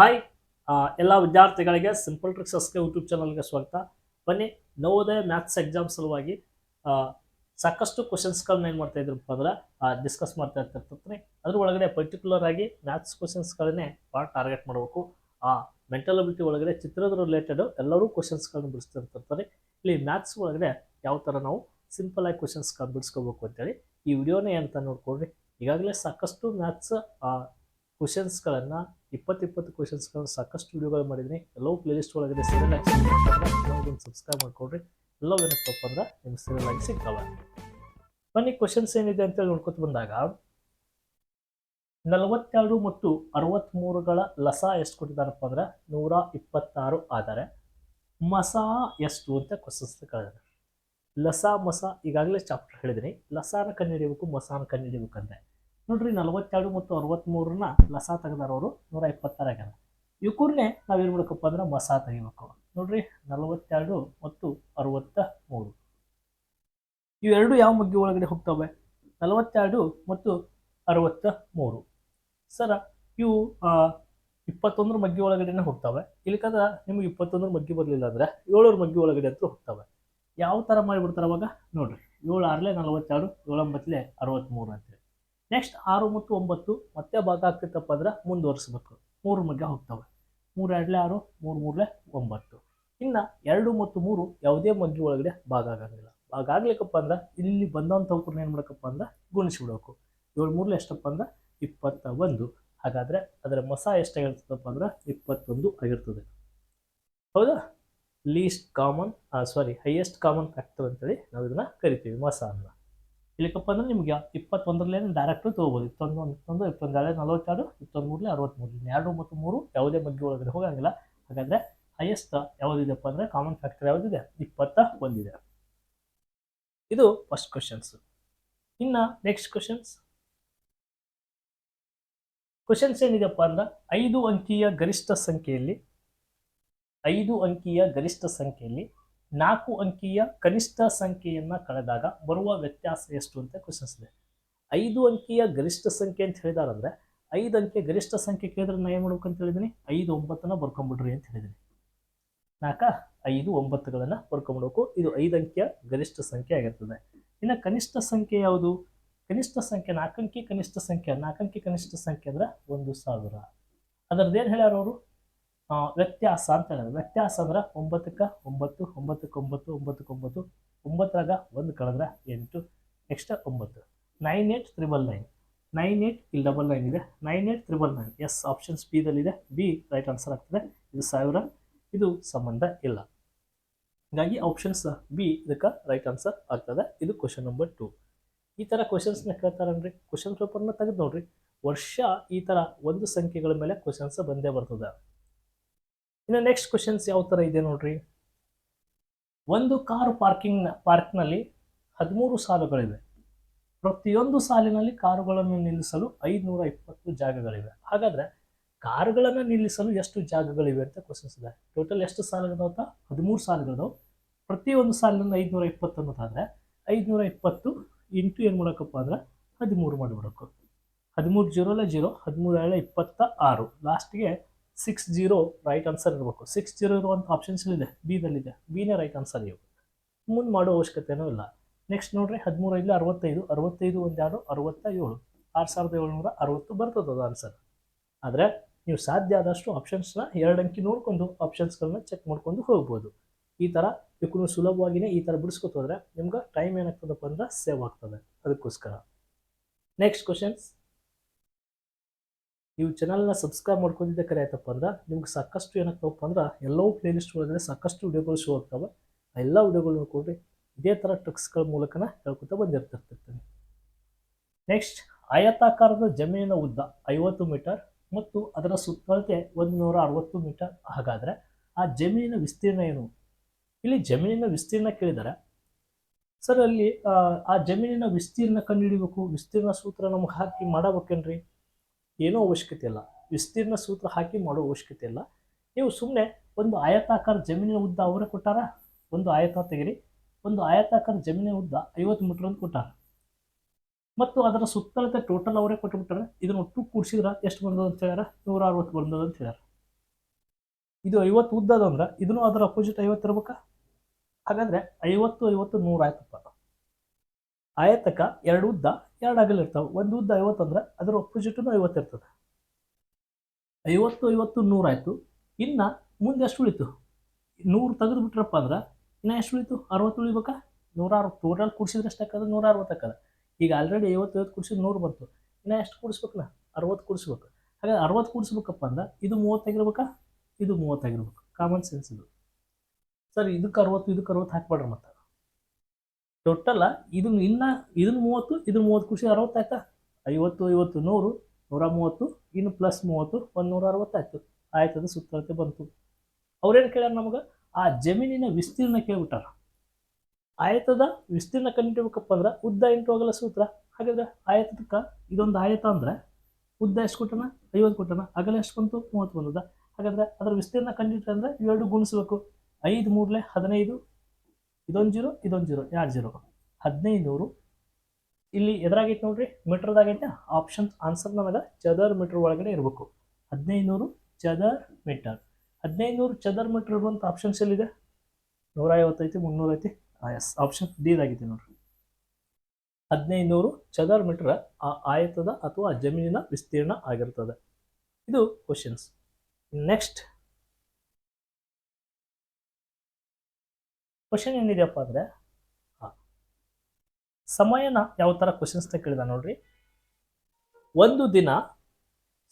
Hi ಎಲ್ಲ ವಿದ್ಯಾರ್ಥಿಗಳಿಗೆ simple tricks ಟ್ರಿಕ್ಸಸ್ಗೆ YouTube ಚಾನಲ್ಗೆ ಸ್ವಾಗತ. ಬನ್ನಿ, ನವೋದಯ ಮ್ಯಾಥ್ಸ್ ಎಕ್ಸಾಮ್ ಸಲುವಾಗಿ ಸಾಕಷ್ಟು ಕ್ವಶನ್ಸ್ಗಳನ್ನ ಏನು ಮಾಡ್ತಾ ಇದ್ರಪ್ಪ ಅಂದ್ರೆ ಡಿಸ್ಕಸ್ ಮಾಡ್ತಾ ಇರ್ತಿರ್ತೀನಿ ಅದ್ರ ಒಳಗಡೆ ಪರ್ಟಿಕ್ಯುಲರ್ ಆಗಿ ಮ್ಯಾಥ್ಸ್ ಕ್ವಶನ್ಸ್ಗಳನ್ನೇ ಭಾಳ ಟಾರ್ಗೆಟ್ ಮಾಡಬೇಕು. ಆ ಮೆಂಟಲ್ ಅಬಿಲಿಟಿ ಒಳಗಡೆ ಚಿತ್ರದ ರಿಲೇಟೆಡ್ ಎಲ್ಲರೂ ಕ್ವಶನ್ಸ್ಗಳನ್ನ ಬಿಡಿಸ್ತಿರ್ತಿರ್ತಾರೆ ಇಲ್ಲಿ ಮ್ಯಾಥ್ಸ್ ಒಳಗಡೆ ಯಾವ ಥರ ನಾವು ಸಿಂಪಲ್ ಆಗಿ ಕ್ವಶನ್ಸ್ಗಳನ್ನ ಬಿಡಿಸ್ಕೋಬೇಕು ಅಂತೇಳಿ ಈ ವಿಡಿಯೋನೇ ಅಂತ ನೋಡ್ಕೊಳ್ರಿ. ಈಗಾಗಲೇ ಸಾಕಷ್ಟು ಮ್ಯಾಥ್ಸ್ ಕ್ವಶನ್ಸ್ಗಳನ್ನು ಇಪ್ಪತ್ತು ಇಪ್ಪತ್ತು ಕ್ವಶನ್ಸ್ಗಳನ್ನ ಸಾಕಷ್ಟು ವಿಡಿಯೋಗಳು ಮಾಡಿದ್ದೀನಿ. ಎಲ್ಲವೂ ಪ್ಲೇಲಿಸ್ಟ್ ಒಳಗಡೆ ಸೀರಿಯಲ್ ಆಗಿ ಒಂದು ಸಬ್ಸ್ಕ್ರೈಬ್ ಮಾಡ್ಕೊಡ್ರಿ ಎಲ್ಲೋ ಏನಪ್ಪಪ್ಪ ಅಂದ್ರೆ ನಿಮ್ಗೆ ಸೀರಿಯಲ್ ಆಗಿ ಸಿಗ್ತವೆ. ಬನ್ನಿ ಕ್ವಶನ್ಸ್ ಏನಿದೆ ಅಂತೇಳಿ ನೋಡ್ಕೊತ ಬಂದಾಗ, ನಲವತ್ತೆರಡು ಮತ್ತು ಅರವತ್ತ್ಮೂರುಗಳ ಲಸ ಎಷ್ಟು ಕೊಟ್ಟಿದ್ದಾರಪ್ಪ ಅಂದ್ರೆ ನೂರ ಇಪ್ಪತ್ತಾರು ಆದರೆ ಮಸ ಎಷ್ಟು ಅಂತ ಕ್ವಶನ್ಸ್ ಕೇಳಿದಾರೆ ಲಸ, ಮಸ ಈಗಾಗಲೇ ಚಾಪ್ಟರ್ ಹೇಳಿದ್ದೀನಿ. ಲಸಾನ ಕಂಡುಹಿಡಿಯಬೇಕು ಮಸಾನ ಕಂಡುಹಿಡಿಯಬೇಕಂದ್ರೆ ನೋಡ್ರಿ ನಲವತ್ತೆರಡು ಮತ್ತು ಅರವತ್ತ್ಮೂರನ್ನ ಲಸ ತೆಗೆದಾರವರು ನೂರ ಇಪ್ಪತ್ತಾರು ಆಗ್ಯಾರ. ಇವಕ್ಕೂರ್ನೇ ನಾವೇನು ಮಾಡ್ಬೇಕಪ್ಪ ಅಂದ್ರೆ ಮಸ ತೆಗಿಬೇಕು. ನೋಡ್ರಿ ನಲವತ್ತೆರಡು ಮತ್ತು ಅರವತ್ತ ಮೂರು ಇವೆರಡು ಯಾವ ಮಗ್ಗಿ ಒಳಗಡೆ ಹೋಗ್ತವೆ? ನಲವತ್ತೆರಡು ಮತ್ತು ಅರವತ್ತ ಮೂರು ಸರ, ಇವು ಇಪ್ಪತ್ತೊಂದರ ಮಗ್ಗಿ ಒಳಗಡೆನೇ ಹೋಗ್ತವೆ. ಇಲ್ಲಿಕಂದ್ರೆ ನಿಮ್ಗೆ ಇಪ್ಪತ್ತೊಂದರ ಮಗ್ಗಿ ಬರಲಿಲ್ಲ ಅಂದ್ರೆ ಏಳರ ಮಗ್ಗಿ ಒಳಗಡೆ ಅಂತೂ ಹೋಗ್ತವೆ. ಯಾವ ಥರ ಮಾಡಿಬಿಡ್ತಾರೆ ಅವಾಗ? ನೋಡ್ರಿ, ಏಳು ಆರಲೆ ನಲವತ್ತೆರಡು ಏಳೊಂಬತ್ತಲೆ ಅರವತ್ತ್ಮೂರು ಅಂತೇಳಿ ನೆಕ್ಸ್ಟ್ ಆರು ಮತ್ತು ಒಂಬತ್ತು ಮತ್ತೆ ಭಾಗ ಆಗ್ತಿತ್ತಪ್ಪ ಅಂದ್ರೆ ಮುಂದುವರಿಸ್ಬೇಕು. ಮೂರು ಮಗ್ಗೆ ಹೋಗ್ತವೆ. ಮೂರು ಎರಡಲೆ ಆರು, ಮೂರು ಮೂರಲೆ ಒಂಬತ್ತು. ಇನ್ನು ಎರಡು ಮತ್ತು ಮೂರು ಯಾವುದೇ ಮಗ್ಗಿ ಒಳಗಡೆ ಭಾಗ ಆಗಂಗಿಲ್ಲ. ಭಾಗ ಆಗ್ಲಿಕ್ಕಪ್ಪ ಅಂದ್ರೆ ಇಲ್ಲಿ ಬಂದಂಥವ್ರನ್ನ ಏನು ಮಾಡಬೇಕಪ್ಪ ಅಂದ್ರೆ ಗುಣಿಸ್ಬಿಡಬೇಕು. ಏಳು ಮೂರಲೆ ಎಷ್ಟಪ್ಪ ಅಂದ್ರೆ ಇಪ್ಪತ್ತ ಒಂದು. ಹಾಗಾದರೆ ಅದರ ಮಸ ಎಷ್ಟಾಗಿರ್ತದಪ್ಪ ಅಂದ್ರೆ ಇಪ್ಪತ್ತೊಂದು ಆಗಿರ್ತದೆ. ಹೌದಾ? Least common sorry highest common factor ಅಂತೇಳಿ ನಾವು ಇದನ್ನ ಕರಿತೀವಿ ಮಸ ಅನ್ನ ಇಲ್ಲಿಕಪ್ಪ ಅಂದ್ರೆ ನಿಮ್ಗೆ ಇಪ್ಪತ್ತೊಂದರಲ್ಲೇ ಡೈರೆಕ್ಟ್ ತೊಗೋಬೋದು. ಇಪ್ಪತ್ತೊಂದು ಇಪ್ಪತ್ತೊಂದು ಇಪ್ಪತ್ತೊಂದು ಎರಡು ನಲವತ್ತೆರಡು ಇಪ್ಪತ್ತೊಂದು ಮೂರಲೆ ಅರವತ್ತ್ಮೂರು ಇನ್ನು ಎರಡು ಮತ್ತು ಮೂರು ಯಾವುದೇ ಬಗ್ಗೆ ಒಳಗಡೆ ಹೋಗಂಗಿಲ್ಲ. ಹಾಗಾದರೆ ಹೈಯೆಸ್ಟ್ ಯಾವುದಿದೆಪ್ಪ ಅಂದರೆ ಕಾಮನ್ ಫ್ಯಾಕ್ಟರ್ ಯಾವುದಿದೆ? ಇಪ್ಪತ್ತ ಒಂದಿದೆ. ಇದು ಫಸ್ಟ್ ಕ್ವಶನ್ಸ್ ಇನ್ನು ನೆಕ್ಸ್ಟ್ ಕ್ವಶನ್ಸ್ ಕ್ವಶನ್ಸ್ ಏನಿದೆಪ್ಪ ಅಂದ್ರೆ ಐದು ಅಂಕಿಯ ಗರಿಷ್ಠ ಸಂಖ್ಯೆಯಲ್ಲಿ, ಐದು ಅಂಕಿಯ ಗರಿಷ್ಠ ಸಂಖ್ಯೆಯಲ್ಲಿ ನಾಲ್ಕು ಅಂಕಿಯ ಕನಿಷ್ಠ ಸಂಖ್ಯೆಯನ್ನು ಕಳೆದಾಗ ಬರುವ ವ್ಯತ್ಯಾಸ ಎಷ್ಟು ಅಂತ ಕ್ವಶನ್ಸ್ ಇದೆ. ಐದು ಅಂಕಿಯ ಗರಿಷ್ಠ ಸಂಖ್ಯೆ ಅಂತ ಹೇಳಿದಾರಂದ್ರೆ ಐದು ಅಂಕಿಯ ಗರಿಷ್ಠ ಸಂಖ್ಯೆ ಕೇಳಿದ್ರೆ ನಾ ಏನು ಮಾಡ್ಬೇಕು ಅಂತ ಐದು ಒಂಬತ್ತನ್ನು ಬರ್ಕೊಂಬಿಡ್ರಿ ಅಂತ ಹೇಳಿದ್ದೀನಿ ನಾಲ್ಕ ಐದು ಒಂಬತ್ತುಗಳನ್ನು ಬರ್ಕೊಂಬಿಡಬೇಕು. ಇದು ಐದು ಅಂಕಿಯ ಗರಿಷ್ಠ ಸಂಖ್ಯೆ ಆಗಿರ್ತದೆ. ಇನ್ನು ಕನಿಷ್ಠ ಸಂಖ್ಯೆ ಯಾವುದು? ಕನಿಷ್ಠ ಸಂಖ್ಯೆ ನಾಲ್ಕಂಕಿ ಕನಿಷ್ಠ ಸಂಖ್ಯೆ. ನಾಲ್ಕಂಕಿ ಕನಿಷ್ಠ ಸಂಖ್ಯೆ ಅಂದ್ರೆ ಒಂದು ಸಾವಿರ. ಅದರದ್ದೇನು ಹೇಳ್ಯಾರ ಅವರು? ಆ, ವ್ಯತ್ಯಾಸ ಅಂತ ಹೇಳೋದು ವ್ಯತ್ಯಾಸ ಅಂದ್ರೆ ಒಂಬತ್ತಕ್ಕೆ ಒಂಬತ್ತು ಒಂಬತ್ತಕ್ಕೆ ಒಂಬತ್ತು ಒಂಬತ್ತಕ್ಕೆ ಒಂಬತ್ತು, ಒಂಬತ್ತರಾಗ ಒಂದು ಕಳೆದ್ರೆ ಎಂಟು ನೆಕ್ಸ್ಟ್ ಒಂಬತ್ತು. Nine eight triple nine nine eight ಇಲ್ಲಿ ಡಬಲ್ ನೈನ್ ಇದೆ. Nine eight triple nine yes options B ದಲ್ಲಿದೆ. B right answer ಆಗ್ತದೆ. ಇದು ಸಾವಿರ. ಇದು ಸಂಬಂಧ ಇಲ್ಲ. ಹೀಗಾಗಿ ಆಪ್ಷನ್ಸ್ ಬಿ ಇದಕ್ಕೆ ರೈಟ್ ಆನ್ಸರ್ ಆಗ್ತದೆ. ಇದು ಕ್ವಶನ್ ನಂಬರ್ ಟು ಈ ಥರ ಕ್ವಶನ್ಸ್ನ ಕೇಳ್ತಾರನ್ರಿ? ಕ್ವಶನ್ ಪೇಪರ್ನ ತೆಗೆದು ನೋಡ್ರಿ. ವರ್ಷ ಈ ಥರ ಒಂದು ಸಂಖ್ಯೆಗಳ ಮೇಲೆ ಕ್ವಶನ್ಸ್ ಬಂದೇ ಬರ್ತದೆ. ಇನ್ನು ನೆಕ್ಸ್ಟ್ ಕ್ವಶನ್ಸ್ ಯಾವ ಥರ ಇದೆ ನೋಡ್ರಿ. ಒಂದು ಕಾರ್ ಪಾರ್ಕಿಂಗ್ ಪಾರ್ಕ್ನಲ್ಲಿ ಹದಿಮೂರು ಸಾಲುಗಳಿವೆ. ಪ್ರತಿಯೊಂದು ಸಾಲಿನಲ್ಲಿ ಕಾರುಗಳನ್ನು ನಿಲ್ಲಿಸಲು ಐದುನೂರ ಇಪ್ಪತ್ತು ಜಾಗಗಳಿವೆ. ಹಾಗಾದ್ರೆ ಕಾರುಗಳನ್ನು ನಿಲ್ಲಿಸಲು ಎಷ್ಟು ಜಾಗಗಳಿವೆ ಅಂತ ಕ್ವಶನ್ಸ್ ಇದೆ. ಟೋಟಲ್ ಎಷ್ಟು ಸಾಲುಗಳದಾವ ಹದಿಮೂರು ಸಾಲುಗಳಿದಾವೆ. ಪ್ರತಿಯೊಂದು ಸಾಲಿನಲ್ಲಿ ಐದುನೂರ ಇಪ್ಪತ್ತು ಅನ್ನೋದಾದರೆ ಐದುನೂರ ಇಪ್ಪತ್ತು ಇಂಟು ಏನು ಮಾಡೋಕ್ಕಪ್ಪ ಅಂದರೆ ಹದಿಮೂರು ಮಾಡಿಬಿಡೋಕು. ಹದಿಮೂರು ಜೀರೋಲ ಜೀರೋ, ಹದಿಮೂರು ಏಳೆ ಇಪ್ಪತ್ತ ಆರು. ಲಾಸ್ಟ್ಗೆ ಸಿಕ್ಸ್ ಜೀರೋ ರೈಟ್ ಆನ್ಸರ್ ಇರಬೇಕು. ಸಿಕ್ಸ್ ಜೀರೋ ಇರುವಂಥ ಆಪ್ಷನ್ಸ್ ಇದೆ ಬಿದಲ್ಲಿದೆ ಬಿನೇ ರೈಟ್ ಆನ್ಸರ್ ಇವು ಮುಂದೆ ಮಾಡೋ ಅವಶ್ಯಕತೆನೂ ಇಲ್ಲ. ನೆಕ್ಸ್ಟ್ ನೋಡ್ರಿ ಹದಿಮೂರೈದು ಅರವತ್ತೈದು. ಅರವತ್ತೈದು ಒಂದೆರಡು ಅರವತ್ತ ಏಳು ಆರು ಸಾವಿರದ ಏಳ್ನೂರ ಅರವತ್ತು ಬರ್ತದೆ ಅದು ಆನ್ಸರ್ ಆದರೆ ನೀವು ಸಾಧ್ಯ ಆದಷ್ಟು ಆಪ್ಷನ್ಸ್ನ ಎರಡು ಅಂಕಿ ನೋಡ್ಕೊಂಡು ಆಪ್ಷನ್ಸ್ಗಳನ್ನ ಚೆಕ್ ಮಾಡ್ಕೊಂಡು ಹೋಗ್ಬೋದು. ಈ ಥರ ಇದಕ್ಕೂ ಸುಲಭವಾಗಿಯೇ ಈ ಥರ ಬಿಡಿಸ್ಕೊತೋದ್ರೆ ನಿಮ್ಗೆ ಟೈಮ್ ಏನಾಗ್ತದಪ್ಪ ಅಂದ್ರೆ ಸೇವ್ ಆಗ್ತದೆ. ಅದಕ್ಕೋಸ್ಕರ. ನೆಕ್ಸ್ಟ್ ಕ್ವಶನ್ಸ್ ನೀವು ಚಾನಲ್ನ ಸಬ್ಸ್ಕ್ರೈಬ್ ಮಾಡ್ಕೊಂಡಿದ್ದೆ ಕರೆ ಆಯ್ತಪ್ಪ ಅಂದ್ರೆ, ನಿಮ್ಗೆ ಸಾಕಷ್ಟು ಏನಾಗ್ತವಪ್ಪ ಅಂದ್ರೆ ಎಲ್ಲವೂ ಪ್ಲೇಲಿಸ್ಟ್ ಒಳಗಡೆ ಸಾಕಷ್ಟು ವಿಡಿಯೋಗಳು ಶೋ ಆಗ್ತವೆ. ಆ ಎಲ್ಲ ವಿಡಿಯೋಗಳು ನೋಡ್ಕೊಡ್ರಿ ಇದೇ ಥರ ಟ್ರಿಕ್ಸ್ಗಳ ಮೂಲಕನ ಹೇಳ್ಕೊತಾ ಬಂದಿರ್ತಿರ್ತೀನಿ. ನೆಕ್ಸ್ಟ್ ಆಯತಾಕಾರದ ಜಮೀನಿನ ಉದ್ದ ಐವತ್ತು ಮೀಟರ್ ಮತ್ತು ಅದರ ಸುತ್ತಳತೆ ಒಂದು ನೂರ ಅರವತ್ತು ಮೀಟರ್ ಹಾಗಾದರೆ ಆ ಜಮೀನಿನ ವಿಸ್ತೀರ್ಣ ಏನು? ಇಲ್ಲಿ ಜಮೀನಿನ ವಿಸ್ತೀರ್ಣ ಕೇಳಿದರೆ. ಸರ್ ಅಲ್ಲಿ ಆ ಜಮೀನಿನ ವಿಸ್ತೀರ್ಣ ಕಂಡುಹಿಡಿಬೇಕು, ವಿಸ್ತೀರ್ಣ ಸೂತ್ರ ನಮಗೆ ಹಾಕಿ ಮಾಡಬೇಕೇನ್ರಿ? ಏನೂ ಅವಶ್ಯಕತೆ ಇಲ್ಲ. ವಿಸ್ತೀರ್ಣ ಸೂತ್ರ ಹಾಕಿ ಮಾಡೋ ಅವಶ್ಯಕತೆ ಇಲ್ಲ. ನೀವು ಸುಮ್ಮನೆ ಒಂದು ಆಯತಾಕಾರ ಜಮೀನಿನ ಉದ್ದ ಅವರೇ ಕೊಟ್ಟಾರ? ಒಂದು ಆಯತ ತೆಗಿರಿ. ಒಂದು ಆಯತಾಕಾರ ಜಮೀನಿನ ಉದ್ದ ಐವತ್ತು ಮೀಟರ್ ಅಂತ ಕೊಟ್ಟಾರ. ಮತ್ತು ಅದರ ಸುತ್ತಳತೆ ಟೋಟಲ್ ಅವರೇ ಕೊಟ್ಟುಬಿಟ್ಟಾರೆ ಇದನ್ನು ಒಟ್ಟು ಕೂಡಿಸಿದ್ರೆ ಎಷ್ಟು ಬಂದದ ಅಂತ ಹೇಳ್ಯಾರ? ನೂರ ಅರವತ್ತು ಬಂದದ ಅಂತ ಹೇಳ್ಯಾರ. ಇದು ಐವತ್ತು ಉದ್ದ ಅಂದ್ರೆ ಇದನ್ನು ಅದರ ಅಪೋಸಿಟ್ ಐವತ್ತು ಇರ್ಬೇಕಾ? ಹಾಗಾದ್ರೆ ಐವತ್ತು ಐವತ್ತು ನೂರ ಆಯ್ತಪ್ಪ. ಆಯತಕ ಎರಡು ಉದ್ದ ಎರಡು ಅಗಲ ಇರ್ತಾವೆ. ಒಂದು ಉದ್ದ ಐವತ್ತು ಅಂದ್ರೆ ಅದರ ಅಪೋಸಿಟ್ನು ಐವತ್ತು ಇರ್ತದೆ. ಐವತ್ತು ಐವತ್ತು ನೂರಾಯ್ತು ಇನ್ನು ಮುಂದೆ ಎಷ್ಟು ಉಳಿತು? ನೂರು ತೆಗೆದು ಬಿಟ್ರಪ್ಪ ಅಂದ್ರೆ ಇನ್ನು ಎಷ್ಟು ಉಳಿತು? ಅರವತ್ತು ಉಳಿಬೇಕಾ? ನೂರ ಅರವತ್ತು ಟೋಟಲ್ ಕೂಡಿಸಿದ್ರೆ ಎಷ್ಟು ಹಾಕದ ನೂರ ಅರವತ್ತು ಹಾಕದ ಈಗ ಆಲ್ರೆಡಿ ಐವತ್ತು ಐವತ್ತು ಕೂಡಿಸಿದ್ರೆ ನೂರು ಬಂತು. ಇನ್ನು ಎಷ್ಟು ಕೂಡಿಸ್ಬೇಕಲ್ಲ ಅರವತ್ತು ಕೂಡಿಸ್ಬೇಕು. ಹಾಗಾದ್ರೆ ಅರವತ್ತು ಕೂಡಿಸ್ಬೇಕಪ್ಪ ಅಂದ್ರೆ ಇದು ಮೂವತ್ತಾಗಿರ್ಬೇಕಾ ಇದು ಮೂವತ್ತಾಗಿರ್ಬೇಕು ಕಾಮನ್ ಸೆನ್ಸ್ ಇದು. ಸರ್ ಇದಕ್ಕೆ ಅರವತ್ತು ಇದಕ್ಕೆ ಅರವತ್ತು ಹಾಕ್ಬೇಡ್ರಿ ಮತ್ತೆ. ಟೋಟಲ್ಲ ಇದನ್ನ ಇನ್ನ ಇದನ್ನ ಮೂವತ್ತು ಇದನ್ನ ಮೂವತ್ತು ಖುಷಿ ಅರವತ್ತು ಆಯ್ತಾ? ಐವತ್ತು ಐವತ್ತು, ನೂರು, ನೂರ ಮೂವತ್ತು, ಇನ್ನು ಪ್ಲಸ್ ಮೂವತ್ತು, ಒಂದು ನೂರ ಅರವತ್ತು ಆಯ್ತು. ಆಯ್ತದ ಸುತ್ತಳತೆ ಬಂತು. ಅವ್ರೇನು ಕೇಳ್ಯಾರ ನಮಗೆ? ಆ ಜಮೀನಿನ ವಿಸ್ತೀರ್ಣ ಕೇಳ್ಬಿಟ್ಟಾರ. ಆಯತದ ವಿಸ್ತೀರ್ಣ ಕಂಡಿಡ್ಬೇಕಪ್ಪ ಅಂದ್ರೆ ಉದ್ದ ಇಂಟು ಅಗಲ ಸೂತ್ರ. ಹಾಗಾದ್ರೆ ಆಯತದಕ್ಕೆ ಇದೊಂದು ಆಯತ ಅಂದ್ರೆ ಉದ್ದ ಎಷ್ಟು ಕೊಟ್ಟಣ ಐವತ್ತು ಕೊಟ್ಟಣ ಅಗಲ ಎಷ್ಟು ಬಂತು? ಮೂವತ್ತು ಬಂದದ. ಹಾಗಾದ್ರೆ ಅದರ ವಿಸ್ತೀರ್ಣ ಕಂಡಿಟ್ರೆ ಅಂದ್ರೆ ಎರಡು ಗುಣಿಸ್ಬೇಕು. ಐದು ಮೂರಲೆ ಹದಿನೈದು ಇದೊಂದು ಜೀರೋ ಇದೊಂದು ಜೀರೋ, ಎರಡು ಜೀರೋ. ಹದಿನೈದು ನೂರು. ಇಲ್ಲಿ ಎದುರಾಗೈತೆ ನೋಡ್ರಿ, ಮೀಟ್ರದಾಗೈತೆ ಆಪ್ಷನ್ ಆನ್ಸರ್ ನನಗೆ ಚದರ್ ಮೀಟರ್ ಒಳಗಡೆ ಇರಬೇಕು. ಹದಿನೈದು ನೂರು, ಚದರ್ ಮೀಟರ್. ಹದಿನೈದು ನೂರು, ಚದರ್ ಮೀಟರ್ ಇರುವಂಥ ಆಪ್ಷನ್ಸ್ ಎಲ್ಲಿದೆ? ನೂರ ಐವತ್ತೈತಿ ಮುನ್ನೂರ ಐತಿ. ಎಸ್ ಆಪ್ಷನ್ ಡಿ ಆಗೈತಿ ನೋಡ್ರಿ. ಹದಿನೈದು ನೂರು, ಚದರ್ ಮೀಟರ್ ಆ ಆಯತದ ಅಥವಾ ಜಮೀನಿನ ವಿಸ್ತೀರ್ಣ ಆಗಿರ್ತದೆ. ಇದು ಕ್ವಶನ್ಸ್ ನೆಕ್ಸ್ಟ್ ಕ್ವಶನ್ ಏನಿದೆಯಪ್ಪ ಅಂದರೆ ಸಮಯನ ಯಾವ ಥರ ಕ್ವಶನ್ಸ್ನ ಕೇಳಿದ ನೋಡ್ರಿ. ಒಂದು ದಿನ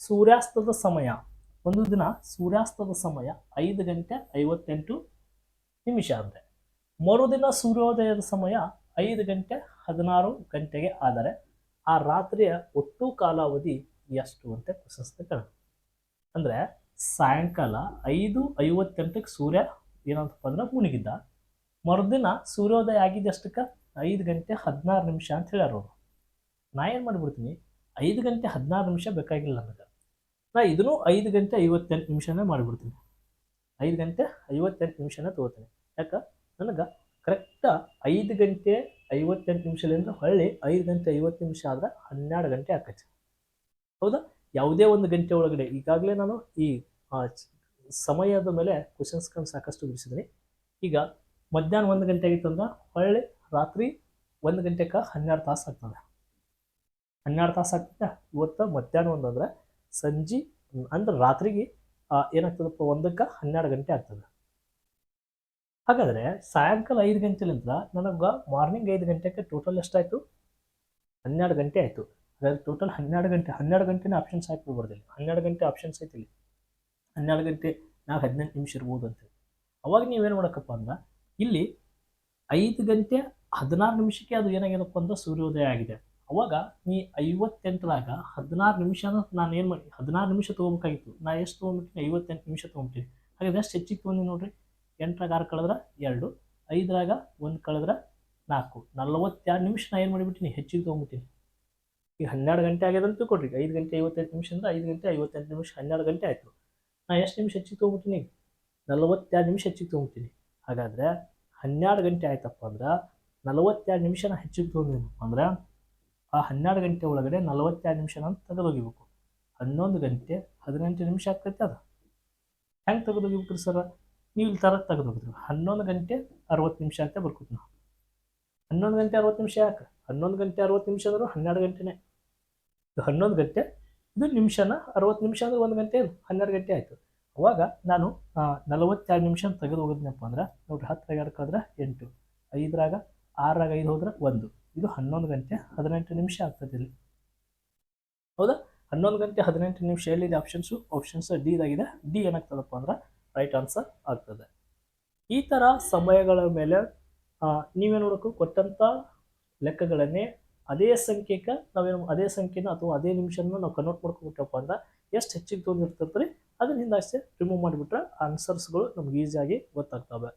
ಸೂರ್ಯಾಸ್ತದ ಸಮಯ, ಒಂದು ದಿನ ಸೂರ್ಯಾಸ್ತದ ಸಮಯ ಐದು ಗಂಟೆ ಐವತ್ತೆಂಟು ನಿಮಿಷ ಅಂದರೆ ಮರುದಿನ ಸೂರ್ಯೋದಯದ ಸಮಯ ಐದು ಗಂಟೆ ಹದಿನಾರು ಗಂಟೆಗೆ ಆದರೆ, ಆ ರಾತ್ರಿಯ ಒಟ್ಟು ಕಾಲಾವಧಿ ಎಷ್ಟು ಅಂತ ಕ್ವಶನ್ಸ್ನ ಕೇಳಿದ್ರು ಅಂದರೆ ಸಾಯಂಕಾಲ ಐದು ಐವತ್ತೆಂಟಕ್ಕೆ ಸೂರ್ಯ ಏನಂತಪ್ಪ ಅಂದ್ರೆ ಮುಳುಗಿದ್ದ ಮರುದಿನ ಸೂರ್ಯೋದಯ ಆಗಿದ್ದಷ್ಟಕ್ಕೆ ಐದು ಗಂಟೆ ಹದಿನಾರು ನಿಮಿಷ ಅಂತ ಹೇಳ್ಯಾರ ಅವರು. ನಾ ಏನು ಮಾಡಿಬಿಡ್ತೀನಿ? ಐದು ಗಂಟೆ ಹದಿನಾರು ನಿಮಿಷ ಬೇಕಾಗಿಲ್ಲ ನನಗೆ. ನಾ ಇದನ್ನು ಐದು ಗಂಟೆ ಐವತ್ತೆಂಟು ನಿಮಿಷನೇ ಮಾಡಿಬಿಡ್ತೀನಿ. ಐದು ಗಂಟೆ ಐವತ್ತೆಂಟು ನಿಮಿಷನೇ ತೊಗೋತೀನಿ. ಯಾಕೆ? ನನಗೆ ಕರೆಕ್ಟ ಐದು ಗಂಟೆ ಐವತ್ತೆಂಟು ನಿಮಿಷದಿಂದ ಹೊಳ್ಳಿ ಐದು ಗಂಟೆ ಐವತ್ತು ನಿಮಿಷ ಆದ್ರೆ ಹನ್ನೆರಡು ಗಂಟೆ ಆಕೈತೆ. ಹೌದಾ? ಯಾವುದೇ ಒಂದು ಗಂಟೆ ಒಳಗಡೆ ಈಗಾಗಲೇ ನಾನು ಈ ಸಮಯದ ಮೇಲೆ ಕ್ವಶನ್ಸ್ಗಳನ್ನು ಸಾಕಷ್ಟು ಬಿಡಿಸಿದ್ದೀನಿ ಈಗ ಮಧ್ಯಾಹ್ನ ಒಂದು ಗಂಟೆ ಆಗಿತ್ತು ಅಂದ್ರೆ ಹೊಳ್ಳಿ, ರಾತ್ರಿ ಒಂದು ಗಂಟೆಗೆ ಹನ್ನೆರಡು ತಾಸು ಆಗ್ತದೆ. ಹನ್ನೆರಡು ತಾಸು ಆಗ್ತದೆ. ಇವತ್ತು ಮಧ್ಯಾಹ್ನ ಒಂದು ಅಂದ್ರೆ ಸಂಜೆ, ಅಂದ್ರೆ ರಾತ್ರಿಗೆ ಏನಾಗ್ತದಪ್ಪ, ಒಂದಕ್ಕೆ ಹನ್ನೆರಡು ಗಂಟೆ ಆಗ್ತದೆ. ಹಾಗಾದರೆ ಸಾಯಂಕಾಲ ಐದು ಗಂಟೆಲಿಂದ ನನಗೆ ಮಾರ್ನಿಂಗ್ ಐದು ಗಂಟೆಗೆ ಟೋಟಲ್ ಎಷ್ಟಾಯಿತು? ಹನ್ನೆರಡು ಗಂಟೆ ಆಯಿತು. ಹಾಗಾದ್ರೆ ಟೋಟಲ್ ಹನ್ನೆರಡು ಗಂಟೆ, ಹನ್ನೆರಡು ಗಂಟೆನೇ ಆಪ್ಷನ್ಸ್ ಹಾಕ್ಬಿಡ್ಬಾರ್ದಿಲ್ಲ ಹನ್ನೆರಡು ಗಂಟೆ ಆಪ್ಷನ್ಸ್ ಐತಿ ಇಲ್ಲಿ ಹನ್ನೆರಡು ಗಂಟೆ ನಾವು ಹದಿನೆಂಟು ನಿಮಿಷ ಇರ್ಬೋದು ಅಂತೇಳಿ ಅವಾಗ ನೀವೇನು ಮಾಡಕ್ಕಪ್ಪ ಅಂದ್ರೆ ಇಲ್ಲಿ ಐದು ಗಂಟೆ ಹದಿನಾರು ನಿಮಿಷಕ್ಕೆ ಅದು ಏನಾಗ್ಯದಪ್ಪ ಅಂದ್ರೆ ಸೂರ್ಯೋದಯ ಆಗಿದೆ. ಅವಾಗ ನೀ ಐವತ್ತೆಂಟರಾಗ ಹದಿನಾರು ನಿಮಿಷ ನಾನು ಏನು ಮಾಡಿ ಹದಿನಾರು ನಿಮಿಷ ತೊಗೊಬೇಕಾಗಿತ್ತು. ನಾ ಎಷ್ಟು ತೊಗೊಂಬಿಟ್ಟಿನಿ ಐವತ್ತೆಂಟು ನಿಮಿಷ ತೊಗೊಂಬಿಟ್ಟಿನಿ. ಹಾಗಾದ್ರೆ ಎಷ್ಟು ಹೆಚ್ಚಿಗೆ ತೊಗೊಂಡು ನೋಡ್ರಿ? ಎಂಟರಾಗ ಆರು ಕಳೆದ್ರೆ ಎರಡು, ಐದರಾಗ ಒಂದು ಕಳೆದ್ರೆ ನಾಲ್ಕು. ನಲವತ್ತೆರಡು ನಿಮಿಷ ನಾ ಏನು ಮಾಡಿಬಿಟ್ಟಿನಿ? ಹೆಚ್ಚಿಗೆ ತೊಗೊಂಬಿಟ್ಟಿನಿ. ಈಗ ಹನ್ನೆರಡು ಗಂಟೆ ಆಗ್ಯದಂತ ತಿಳ್ಕೊಡ್ರಿ ಐದು ಗಂಟೆ ಐವತ್ತೆಂಟು ನಿಮಿಷದಿಂದ ಐದು ಗಂಟೆ ಐವತ್ತೆಂಟು ನಿಮಿಷ ಹನ್ನೆರಡು ಗಂಟೆ ಆಯಿತು. ನಾ ಎಷ್ಟು ನಿಮಿಷ ಹೆಚ್ಚಿಗೆ ತೊಗೊಂಬಿಟ್ಟಿನಿ? ನಲವತ್ತೆರಡು ನಿಮಿಷ ಹೆಚ್ಚಿಗೆ ತೊಗೊಂಬಿಟ್ಟಿನಿ. ಹಾಗಾದರೆ ಹನ್ನೆರಡು ಗಂಟೆ ಆಯ್ತಪ್ಪ ಅಂದ್ರೆ ನಲವತ್ತೆರಡು ನಿಮಿಷನ ಹೆಚ್ಚಿಗೆ ತೊಗೊಂಡಿರ್ಬೇಕು ಅಂದ್ರೆ ಆ ಹನ್ನೆರಡು ಗಂಟೆ ಒಳಗಡೆ ನಲವತ್ತೆರಡು ನಿಮಿಷನ ತೆಗೆದೋಗಿಬೇಕು. ಹನ್ನೊಂದು ಗಂಟೆ ಹದಿನೆಂಟು ನಿಮಿಷ ಆಗ್ತೈತೆ ಅದು. ಹೆಂಗೆ ತೆಗೆದೋಗಿಬೇಕ್ರಿ ಸರ್ ನೀವು ಇಲ್ಲಿ ಥರ ತೆಗೆದೋಗಿದ್ರಿ. ಹನ್ನೊಂದು ಗಂಟೆ ಅರವತ್ತು ನಿಮಿಷ ಅಂತ ಬರ್ಕೊತೀವಿ ನಾವು ಹನ್ನೊಂದು ಗಂಟೆ ಅರವತ್ತು ನಿಮಿಷ ಯಾಕೆ? ಹನ್ನೊಂದು ಗಂಟೆ ಅರವತ್ತು ನಿಮಿಷ ಅಂದ್ರೆ ಹನ್ನೆರಡು ಗಂಟೆನೇ. ಹನ್ನೊಂದು ಗಂಟೆ, ಇದು ನಿಮಿಷನ ಅರವತ್ತು ನಿಮಿಷ ಅಂದ್ರೆ ಒಂದು ಗಂಟೆ ಹನ್ನೆರಡು ಗಂಟೆ ಆಯಿತು. ಅವಾಗ ನಾನು ನಲವತ್ತೆರಡು ನಿಮಿಷ ತೆಗೆದು ಹೋಗಿದ್ನಪ್ಪ ಅಂದ್ರೆ, ನೋಡ್ರಿ ಹತ್ತರಾಗ ಎರಡು ಕಾದ್ರೆ ಎಂಟು, ಐದರಾಗ ಆರಾಗ ಐದು ಹೋದ್ರೆ ಒಂದು, ಇದು ಹನ್ನೊಂದು ಗಂಟೆ ಹದಿನೆಂಟು ನಿಮಿಷ ಆಗ್ತದೆ ಇಲ್ಲಿ. ಹೌದಾ? ಹನ್ನೊಂದು ಗಂಟೆ ಹದಿನೆಂಟು ನಿಮಿಷ ಎಲ್ಲಿದೆ ಆಪ್ಷನ್ಸು ಆಪ್ಷನ್ಸ್ ಡಿ ಇದಾಗಿದೆ. ಡಿ ಏನಾಗ್ತದಪ್ಪ ಅಂದ್ರೆ ರೈಟ್ ಆನ್ಸರ್ ಆಗ್ತದೆ. ಈ ಥರ ಸಮಯಗಳ ಮೇಲೆ ನೀವೇ ನೀವೇನು ನೋಡಬೇಕು ಕೊಟ್ಟಂಥ ಲೆಕ್ಕಗಳನ್ನೇ ಅದೇ ಸಂಖ್ಯೆಗೆ ನಾವೇನು, ಅದೇ ಸಂಖ್ಯೆನ ಅಥವಾ ಅದೇ ನಿಮಿಷನ ನಾವು ಕನ್ವರ್ಟ್ ಮಾಡ್ಕೊಬಿಟ್ಟಪ್ಪ ಅಂದ್ರೆ, ಎಷ್ಟು ಹೆಚ್ಚಿಗೆ ತೊಗೊಂಡಿರ್ತೈತೆ ರೀ ಅದನ್ನ ಅಷ್ಟೇ ರಿಮೂವ್ ಮಾಡಿಬಿಟ್ರೆ ಆನ್ಸರ್ಸ್ಗಳು ನಮ್ಗೆ ಈಸಿಯಾಗಿ ಗೊತ್ತಾಗ್ತವೆ.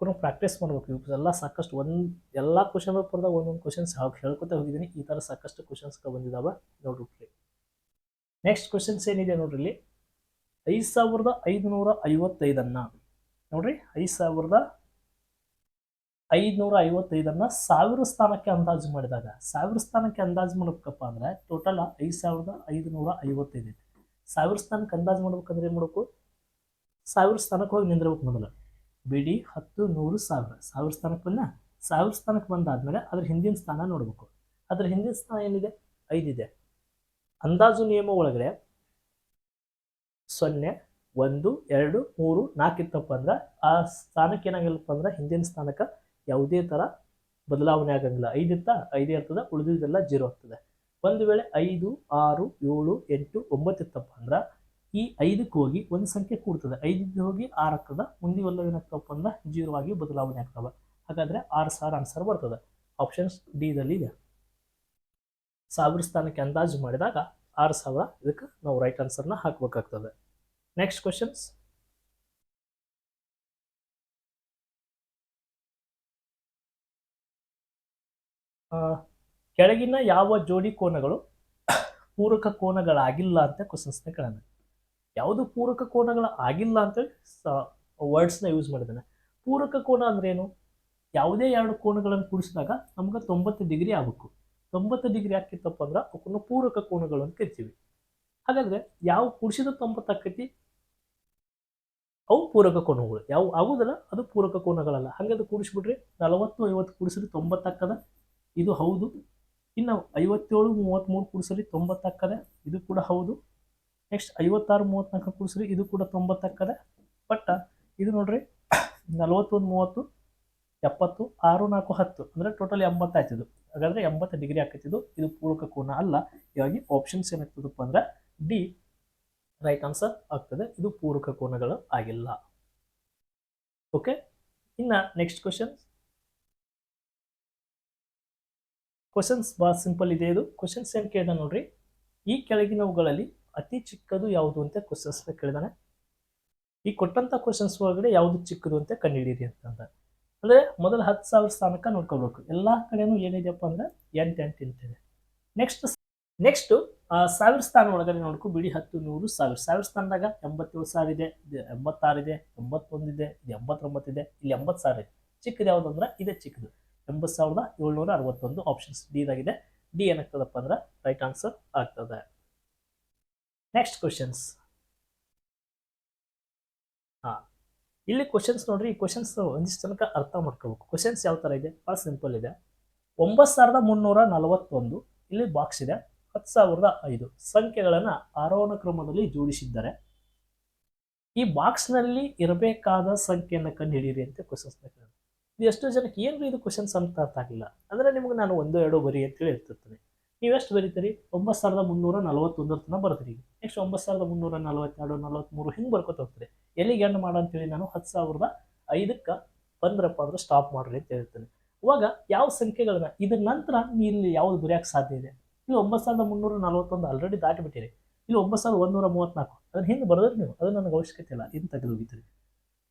ಕೂಡ ಪ್ರಾಕ್ಟೀಸ್ ಮಾಡ್ಬೇಕು. ಎಲ್ಲ ಸಾಕಷ್ಟು ಒಂದು ಎಲ್ಲ ಕ್ವಶನ್ ಪೇಪರ್ದಾಗ ಒಂದೊಂದು ಕ್ವಶನ್ಸ್ ಹೇಳ್ಕೊತಾ ಹೋಗಿದ್ದೀನಿ. ಈ ಥರ ಸಾಕಷ್ಟು ಕ್ವಶನ್ಸ್ಗಳು ಬಂದಿದ್ದಾವೆ ನೋಡ್ಬಿಟ್ರಿ ನೆಕ್ಸ್ಟ್ ಕ್ವಶನ್ಸ್ ಏನಿದೆ ನೋಡ್ರಿ ಇಲ್ಲಿ? ಐದು ಸಾವಿರದ ಐದುನೂರ ಐವತ್ತೈದನ್ನು ನೋಡ್ರಿ? ಐದು ಸಾವಿರದ ಐದುನೂರ ಐವತ್ತೈದನ್ನು ಸಾವಿರ ಸ್ಥಾನಕ್ಕೆ ಅಂದಾಜು ಮಾಡಿದಾಗ, ಸಾವಿರ ಸ್ಥಾನಕ್ಕೆ ಅಂದಾಜು ಮಾಡಬೇಕಪ್ಪ ಅಂದರೆ ಟೋಟಲ್ ಐದು ಸಾವಿರದ ಐದುನೂರ ಐವತ್ತೈದು ಐತಿ. ಸಾವಿರ ಸ್ಥಾನಕ್ಕೆ ಅಂದಾಜು ಮಾಡ್ಬೇಕಂದ್ರೆ ಏನು ಮಾಡಬೇಕು? ಸಾವಿರ ಸ್ಥಾನಕ್ಕೆ ಹೋಗಿ ನಿಂದಿರ್ಬೇಕು ಮೊದಲು. ಬಿಡಿ ಹತ್ತು ನೂರು ಸಾವಿರ. ಸಾವಿರ ಸ್ಥಾನಕ್ಕೆ ಬಂದ ಸಾವಿರ ಸ್ಥಾನಕ್ಕೆ ಬಂದಾದ್ಮೇಲೆ ಅದ್ರ ಹಿಂದಿನ ಸ್ಥಾನ ನೋಡಬೇಕು. ಅದ್ರ ಹಿಂದಿನ ಸ್ಥಾನ ಏನಿದೆ? ಐದಿದೆ. ಅಂದಾಜು ನಿಯಮ ಒಳಗಡೆ ಸೊನ್ನೆ, ಒಂದು, ಎರಡು, ಮೂರು, ನಾಲ್ಕು ಇತ್ತಪ್ಪ ಅಂದ್ರೆ ಆ ಸ್ಥಾನಕ್ಕೆ ಏನಾಗಿಲ್ಲಪ್ಪ ಅಂದ್ರೆ ಹಿಂದಿನ ಸ್ಥಾನಕ್ಕೆ ಯಾವುದೇ ಥರ ಬದಲಾವಣೆ ಆಗಂಗಿಲ್ಲ. ಐದಿತ್ತ ಐದೇ ಇರ್ತದೆ, ಉಳಿದಿದ್ದೆಲ್ಲ ಜೀರೋ ಆಗ್ತದೆ. ಒಂದು ವೇಳೆ ಐದು, ಆರು, ಏಳು, ಎಂಟು, ಒಂಬತ್ತು ಇತ್ತಪ್ಪ ಅಂದ್ರೆ ಈ ಐದಕ್ಕೆ ಹೋಗಿ ಒಂದು ಸಂಖ್ಯೆ ಕೂಡ್ತದೆ. ಐದಿದ್ದು ಹೋಗಿ ಆರು ಆಗ್ತದೆ ಮುಂದಿವೆಲ್ಲ ಏನಾಗ್ತಪ್ಪ ಅಂದ್ರೆ ಜೀರೋ ಆಗಿ ಬದಲಾವಣೆ ಆಗ್ತವೆ ಹಾಗಾದ್ರೆ ಆರು ಸಾವಿರ ಆನ್ಸರ್ ಬರ್ತದೆ. ಆಪ್ಷನ್ಸ್ ಡಿದಲ್ಲಿ ಇದೆ. ಸಾವಿರ ಸ್ಥಾನಕ್ಕೆ ಅಂದಾಜು ಮಾಡಿದಾಗ ಆರು ಸಾವಿರ ಇದಕ್ಕೆ ನಾವು ರೈಟ್ ಆನ್ಸರ್ನ ಹಾಕಬೇಕಾಗ್ತದೆ. ನೆಕ್ಸ್ಟ್ ಕ್ವಶನ್ಸ್ ಕೆಳಗಿನ ಯಾವ ಜೋಡಿ ಕೋನಗಳು ಪೂರಕ ಕೋನಗಳಾಗಿಲ್ಲ ಅಂತ ಕ್ವಶನ್ಸ್ನ ಕೇಳೋಣ. ಯಾವುದು ಪೂರಕ ಕೋನಗಳ ಆಗಿಲ್ಲ ಅಂತೇಳಿ ವರ್ಡ್ಸ್ನ ಯೂಸ್ ಮಾಡಿದ್ದಾನೆ. ಪೂರಕ ಕೋನ ಅಂದ್ರೇನು ಯಾವುದೇ ಎರಡು ಕೋನಗಳನ್ನು ಕೂಡಿಸಿದಾಗ ನಮ್ಗೆ ತೊಂಬತ್ತು ಡಿಗ್ರಿ ಆಗಬೇಕು. ತೊಂಬತ್ತು ಡಿಗ್ರಿ ಹಾಕಿತ್ತಪ್ಪ ಅಂದ್ರೆ ಅವಕ್ಕನ್ನು ಪೂರಕ ಕೋನಗಳು ಅಂತ ಕರಿತೀವಿ. ಹಾಗಾದ್ರೆ ಯಾವ ಕೂಡಿಸಿದ ತೊಂಬತ್ತು ಆಕೈತಿ? ಅವು ಪೂರಕ ಕೋನಗಳು. ಯಾವ, ಆಗುದಲ್ಲ, ಅದು ಪೂರಕ ಕೋನಗಳಲ್ಲ. ಹಾಗಾದ್ರೆ ಕೂಡಿಸ್ಬಿಟ್ರಿ ನಲವತ್ತು ಐವತ್ತು ಕೂಡಿಸಿದ್ರೆ ತೊಂಬತ್ತು ಇದು ಹೌದು. ಇನ್ನು ಐವತ್ತೇಳು ಮೂವತ್ತ್ಮೂರು ಕುಡಿಸ್ರಿ ತೊಂಬತ್ತಕ್ಕದೆ, ಇದು ಕೂಡ ಹೌದು. ನೆಕ್ಸ್ಟ್ ಐವತ್ತಾರು ಮೂವತ್ತ್ನಾಲ್ಕು ಕುಡಿಸ್ರಿ ಇದು ಕೂಡ ತೊಂಬತ್ತಕ್ಕದೆ. ಬಟ್ ಇದು ನೋಡ್ರಿ, ನಲ್ವತ್ತೊಂದು, ಮೂವತ್ತು, ಎಪ್ಪತ್ತು, ಆರು, ನಾಲ್ಕು, ಹತ್ತು, ಅಂದರೆ ಟೋಟಲ್ ಎಂಬತ್ತು ಆಯ್ತಿದ್ದು ಹಾಗಾದ್ರೆ ಎಂಬತ್ತು ಡಿಗ್ರಿ ಹಾಕತ್ತಿದ್ದು ಇದು ಪೂರಕ ಕೋನ ಅಲ್ಲ. ಹೀಗಾಗಿ ಆಪ್ಷನ್ಸ್ ಏನಾಗ್ತದಪ್ಪ ಅಂದ್ರೆ ಡಿ ರೈಟ್ ಆನ್ಸರ್ ಆಗ್ತದೆ. ಇದು ಪೂರಕ ಕೋನಗಳು ಆಗಿಲ್ಲ. ಓಕೆ ಇನ್ನು ನೆಕ್ಸ್ಟ್ ಕ್ವಶನ್ ಕ್ವಶನ್ಸ್ ಭಾಳ ಸಿಂಪಲ್ ಇದೆ ಇದು. ಕ್ವಶನ್ಸ್ ಏನು ಕೇಳಿದೆ ನೋಡ್ರಿ? ಈ ಕೆಳಗಿನವುಗಳಲ್ಲಿ ಅತಿ ಚಿಕ್ಕದು ಯಾವುದು ಅಂತ ಕ್ವಶನ್ಸ್ನ ಕೇಳಿದಾನೆ. ಈ ಕೊಟ್ಟಂಥ ಕ್ವಶನ್ಸ್ ಒಳಗಡೆ ಯಾವುದು ಚಿಕ್ಕದು ಅಂತ ಕಂಡುಹಿಡಿಯಿರಿ ಅಂತಂದ. ಅಂದರೆ ಮೊದಲು ಹತ್ತು ಸಾವಿರ ಸ್ಥಾನಕ್ಕೆ ನೋಡ್ಕೋಬೇಕು ಎಲ್ಲ ಕಡೆನೂ ಏನಿದೆಯಪ್ಪ ಅಂದ್ರೆ ಎಂಟು ಎಂಟು ಎಂಟಿದೆ ನೆಕ್ಸ್ಟ್ ನೆಕ್ಸ್ಟು ಸಾವಿರ ಸ್ಥಾನ ಒಳಗಡೆ ನೋಡ್ಕೊ ಬಿಡಿ. ಹತ್ತು, ನೂರು, ಸಾವಿರ. ಸಾವಿರ ಸ್ಥಾನದಾಗ ಎಂಬತ್ತೇಳು ಸಾವಿರ ಇದೆ. ಎಂಬತ್ತಾರು ಇದೆ. ಎಂಬತ್ತೊಂದಿದೆ ಇದು. ಎಂಬತ್ತೊಂಬತ್ತಿದೆ ಇಲ್ಲಿ ಎಂಬತ್ತು ಸಾವಿರ ಇದೆ. ಚಿಕ್ಕದು ಯಾವುದು ಅಂದ್ರೆ ಇದೇ ಚಿಕ್ಕದು. ಎಂಬತ್ತು ಸಾವಿರದ ಏಳ್ನೂರ ಅರವತ್ತೊಂದು ಆಪ್ಷನ್ಸ್ ಡಿದಾಗಿದೆ ಡಿ ಏನಾಗ್ತದಪ್ಪ ಅಂದ್ರೆ ರೈಟ್ ಆನ್ಸರ್ ಆಗ್ತದೆ. ನೆಕ್ಸ್ಟ್ ಕ್ವಶನ್ಸ್ ಹಾ, ಇಲ್ಲಿ ಕ್ವಶನ್ಸ್ ನೋಡ್ರಿ, ಈ ಕ್ವಶನ್ಸ್ ಒಂದಿಷ್ಟು ತನಕ ಅರ್ಥ ಮಾಡ್ಕೋಬೇಕು ಕ್ವಶನ್ಸ್ ಯಾವ ಥರ ಇದೆ? ಭಾಳ ಸಿಂಪಲ್ ಇದೆ. ಒಂಬತ್ತು ಸಾವಿರದ ಮುನ್ನೂರ ನಲವತ್ತೊಂದು, ಇಲ್ಲಿ ಬಾಕ್ಸ್ ಇದೆ. ಹತ್ತು ಸಾವಿರದ ಐದು ಸಂಖ್ಯೆಗಳನ್ನು ಆರೋಹಣ ಕ್ರಮದಲ್ಲಿ ಜೋಡಿಸಿದ್ದಾರೆ. ಈ ಬಾಕ್ಸ್ನಲ್ಲಿ ಇರಬೇಕಾದ ಸಂಖ್ಯೆಯನ್ನು ಕಂಡುಹಿಡಿಯಿರಿ ಅಂತ ಕ್ವಶನ್ಸ್ ಇದು ಎಷ್ಟೋ ಜನಕ್ಕೆ ಏನು ಇದು ಕ್ವಶನ್ಸ್ ಅಂತ ಅರ್ಥ ಆಗಿಲ್ಲ. ಅಂದರೆ ನಿಮ್ಗೆ ನಾನು ಒಂದು, ಎರಡು ಬರಿ ಅಂತೇಳಿ ಇರ್ತಿರ್ತೀನಿ ನೀವು ಎಷ್ಟು ಬರೀತೀರಿ? ಒಂಬತ್ತು ಸಾವಿರದ ಮುನ್ನೂರ ನಲವತ್ತೊಂದರ ತನಕ ಬರ್ತೀರಿ. ನೆಕ್ಸ್ಟ್ ಒಂಬತ್ತು ಸಾವಿರದ ಮುನ್ನೂರ ನಲವತ್ತೆರಡು, ನಲವತ್ತ್ಮೂರು ಹಿಂಗೆ ಬರ್ಕೊತ ಹೋಗ್ತೀರಿ ಎಲ್ಲಿಗೆ ಎಂಡ್ ಮಾಡ ಅಂತೇಳಿ ನಾನು ಹತ್ತು ಸಾವಿರದ ಐದಕ್ಕೆ ಬಂದ್ರಪ್ಪ ಅಂದ್ರೆ ಸ್ಟಾಪ್ ಮಾಡ್ರಿ ಅಂತ ಹೇಳ್ತೀನಿ. ಇವಾಗ ಯಾವ ಸಂಖ್ಯೆಗಳನ್ನ, ಇದ್ರ ನಂತರ ಇಲ್ಲಿ ಯಾವ್ದು ಬರೆಯೋಕ್ಕೆ ಸಾಧ್ಯ ಇದೆ? ಇಲ್ಲಿ ಒಂಬತ್ತು ಸಾವಿರದ ಮುನ್ನೂರ ನಲವತ್ತೊಂದು ಆಲ್ರೆಡಿ ದಾಟಿಬಿಟ್ಟಿರಿ ಇಲ್ಲಿ ಒಂಬತ್ತು ಸಾವಿರದ ಒಂದೂರ ಮೂವತ್ತ್ನಾಲ್ಕು. ಅದನ್ನ ಹಿಂಗೆ ಬರೋದ್ರೆ ನೀವು? ಅದು ನನಗೆ ಅವಶ್ಯಕತೆ ಇಲ್ಲ. ಇನ್ನು ತೆಗೆದು ಹೋಗಿದ್ದೀರಿ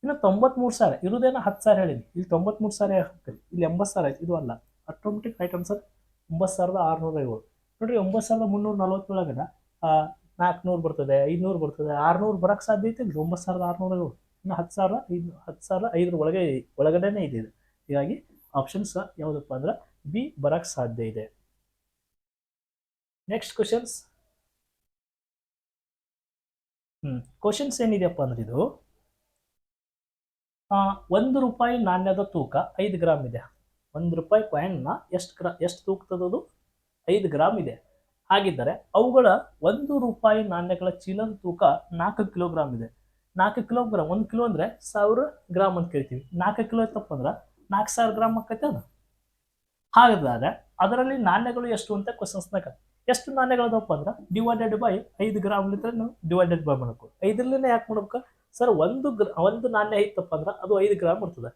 ಇನ್ನು ತೊಂಬತ್ಮೂರು ಸಾವಿರ ಇರುದೇನ ಹತ್ತು ಸಾವಿರ ಹೇಳಿನಿ ಇಲ್ಲಿ ತೊಂಬತ್ಮೂರು ಸಾವಿರ ಹಾಕ್ತೀರಿ. ಇಲ್ಲಿ ಎಂಬತ್ತು ಸಾವಿರ ಆಯ್ತು. ಇದು ಅಲ್ಲ. ಆಟೋಮೆಟಿಕ್ ರೈಟ್ ಆನ್ಸರ್ ಒಂಬತ್ತು ಸಾವಿರದ ಆರುನೂರ ಐವತ್ತು ನೋಡ್ರಿ ಒಂಬತ್ತು ಸಾವಿರದ ಮುನ್ನೂರ ನಲವತ್ತೇಳಗನ ನಾಲ್ಕುನೂರು ಬರ್ತದೆ, ಐದುನೂರು ಬರ್ತದೆ, ಆರುನೂರು ಬರೋಕ್ಕೆ ಸಾಧ್ಯ ಐತೆ ಇಲ್ಲಿ ಒಂಬತ್ತು ಸಾವಿರದ ಆರುನೂರ ಐವತ್ತು ಇನ್ನು ಹತ್ತು ಸಾವಿರ, ಐದು, ಹತ್ತು ಸಾವಿರ, ಐದರ ಒಳಗೆ, ಒಳಗಡೆನೇ ಇದೆ ಇದು. ಹೀಗಾಗಿ ಆಪ್ಷನ್ಸ್ ಯಾವುದಪ್ಪ ಅಂದ್ರೆ ಬಿ ಬರೋಕ್ಕೆ ಸಾಧ್ಯ ಇದೆ. ನೆಕ್ಸ್ಟ್ ಕ್ವಶನ್ಸ್ ಹ್ಞೂ ಕ್ವಶನ್ಸ್ ಏನಿದೆಯಪ್ಪ ಅಂದ್ರೆ ಇದು ಒಂದು ರೂಪಾಯಿ ನಾಣ್ಯದ ತೂಕ ಐದು ಗ್ರಾಮ್ ಇದೆ. ಒಂದು ರೂಪಾಯಿ ಕಾಯಿನ್ನ ಎಷ್ಟು ಗ್ರಾ, ಎಷ್ಟು ತೂಕ್ತದದು ಐದು ಗ್ರಾಮ್ ಇದೆ. ಹಾಗಿದ್ದರೆ ಅವುಗಳ ಒಂದು ರೂಪಾಯಿ ನಾಣ್ಯಗಳ ಚೀಲದ ತೂಕ ನಾಲ್ಕು ಕಿಲೋಗ್ರಾಮ್ ಇದೆ. ನಾಲ್ಕು ಕಿಲೋಗ್ರಾಮ್ ಒಂದು ಕಿಲೋ ಅಂದರೆ ಸಾವಿರ ಗ್ರಾಮ್ ಅಂತ ಕೇಳ್ತೀವಿ ನಾಲ್ಕು ಕಿಲೋ ಇತ್ತಪ್ಪ ಅಂದ್ರೆ ನಾಲ್ಕು ಸಾವಿರ ಗ್ರಾಮ್ ಆಕೈತೆ ಅದು. ಹಾಗಾದ್ರೆ ಅದರಲ್ಲಿ ನಾಣ್ಯಗಳು ಎಷ್ಟು ಅಂತ ಕ್ವಶನ್ಸ್ನಾಗ ಎಷ್ಟು ನಾಣ್ಯಗಳದಪ್ಪ ಅಂದ್ರೆ ಡಿವೈಡೆಡ್ ಬೈ ಐದು ಗ್ರಾಮ್ ಇದ್ರೆ ನಾವು ಡಿವೈಡೆಡ್ ಬೈ ಮಾಡಬೇಕು. ಐದರಲ್ಲೇ ಯಾಕೆ ಮಾಡ್ಬೇಕು? ಸರ್, ಒಂದು ಗ್ರ, ಒಂದು ನಾಣ್ಯ ಐತಪ್ಪ ಅಂದ್ರೆ ಅದು ಐದು ಗ್ರಾಮ್ ಇರ್ತದೆ.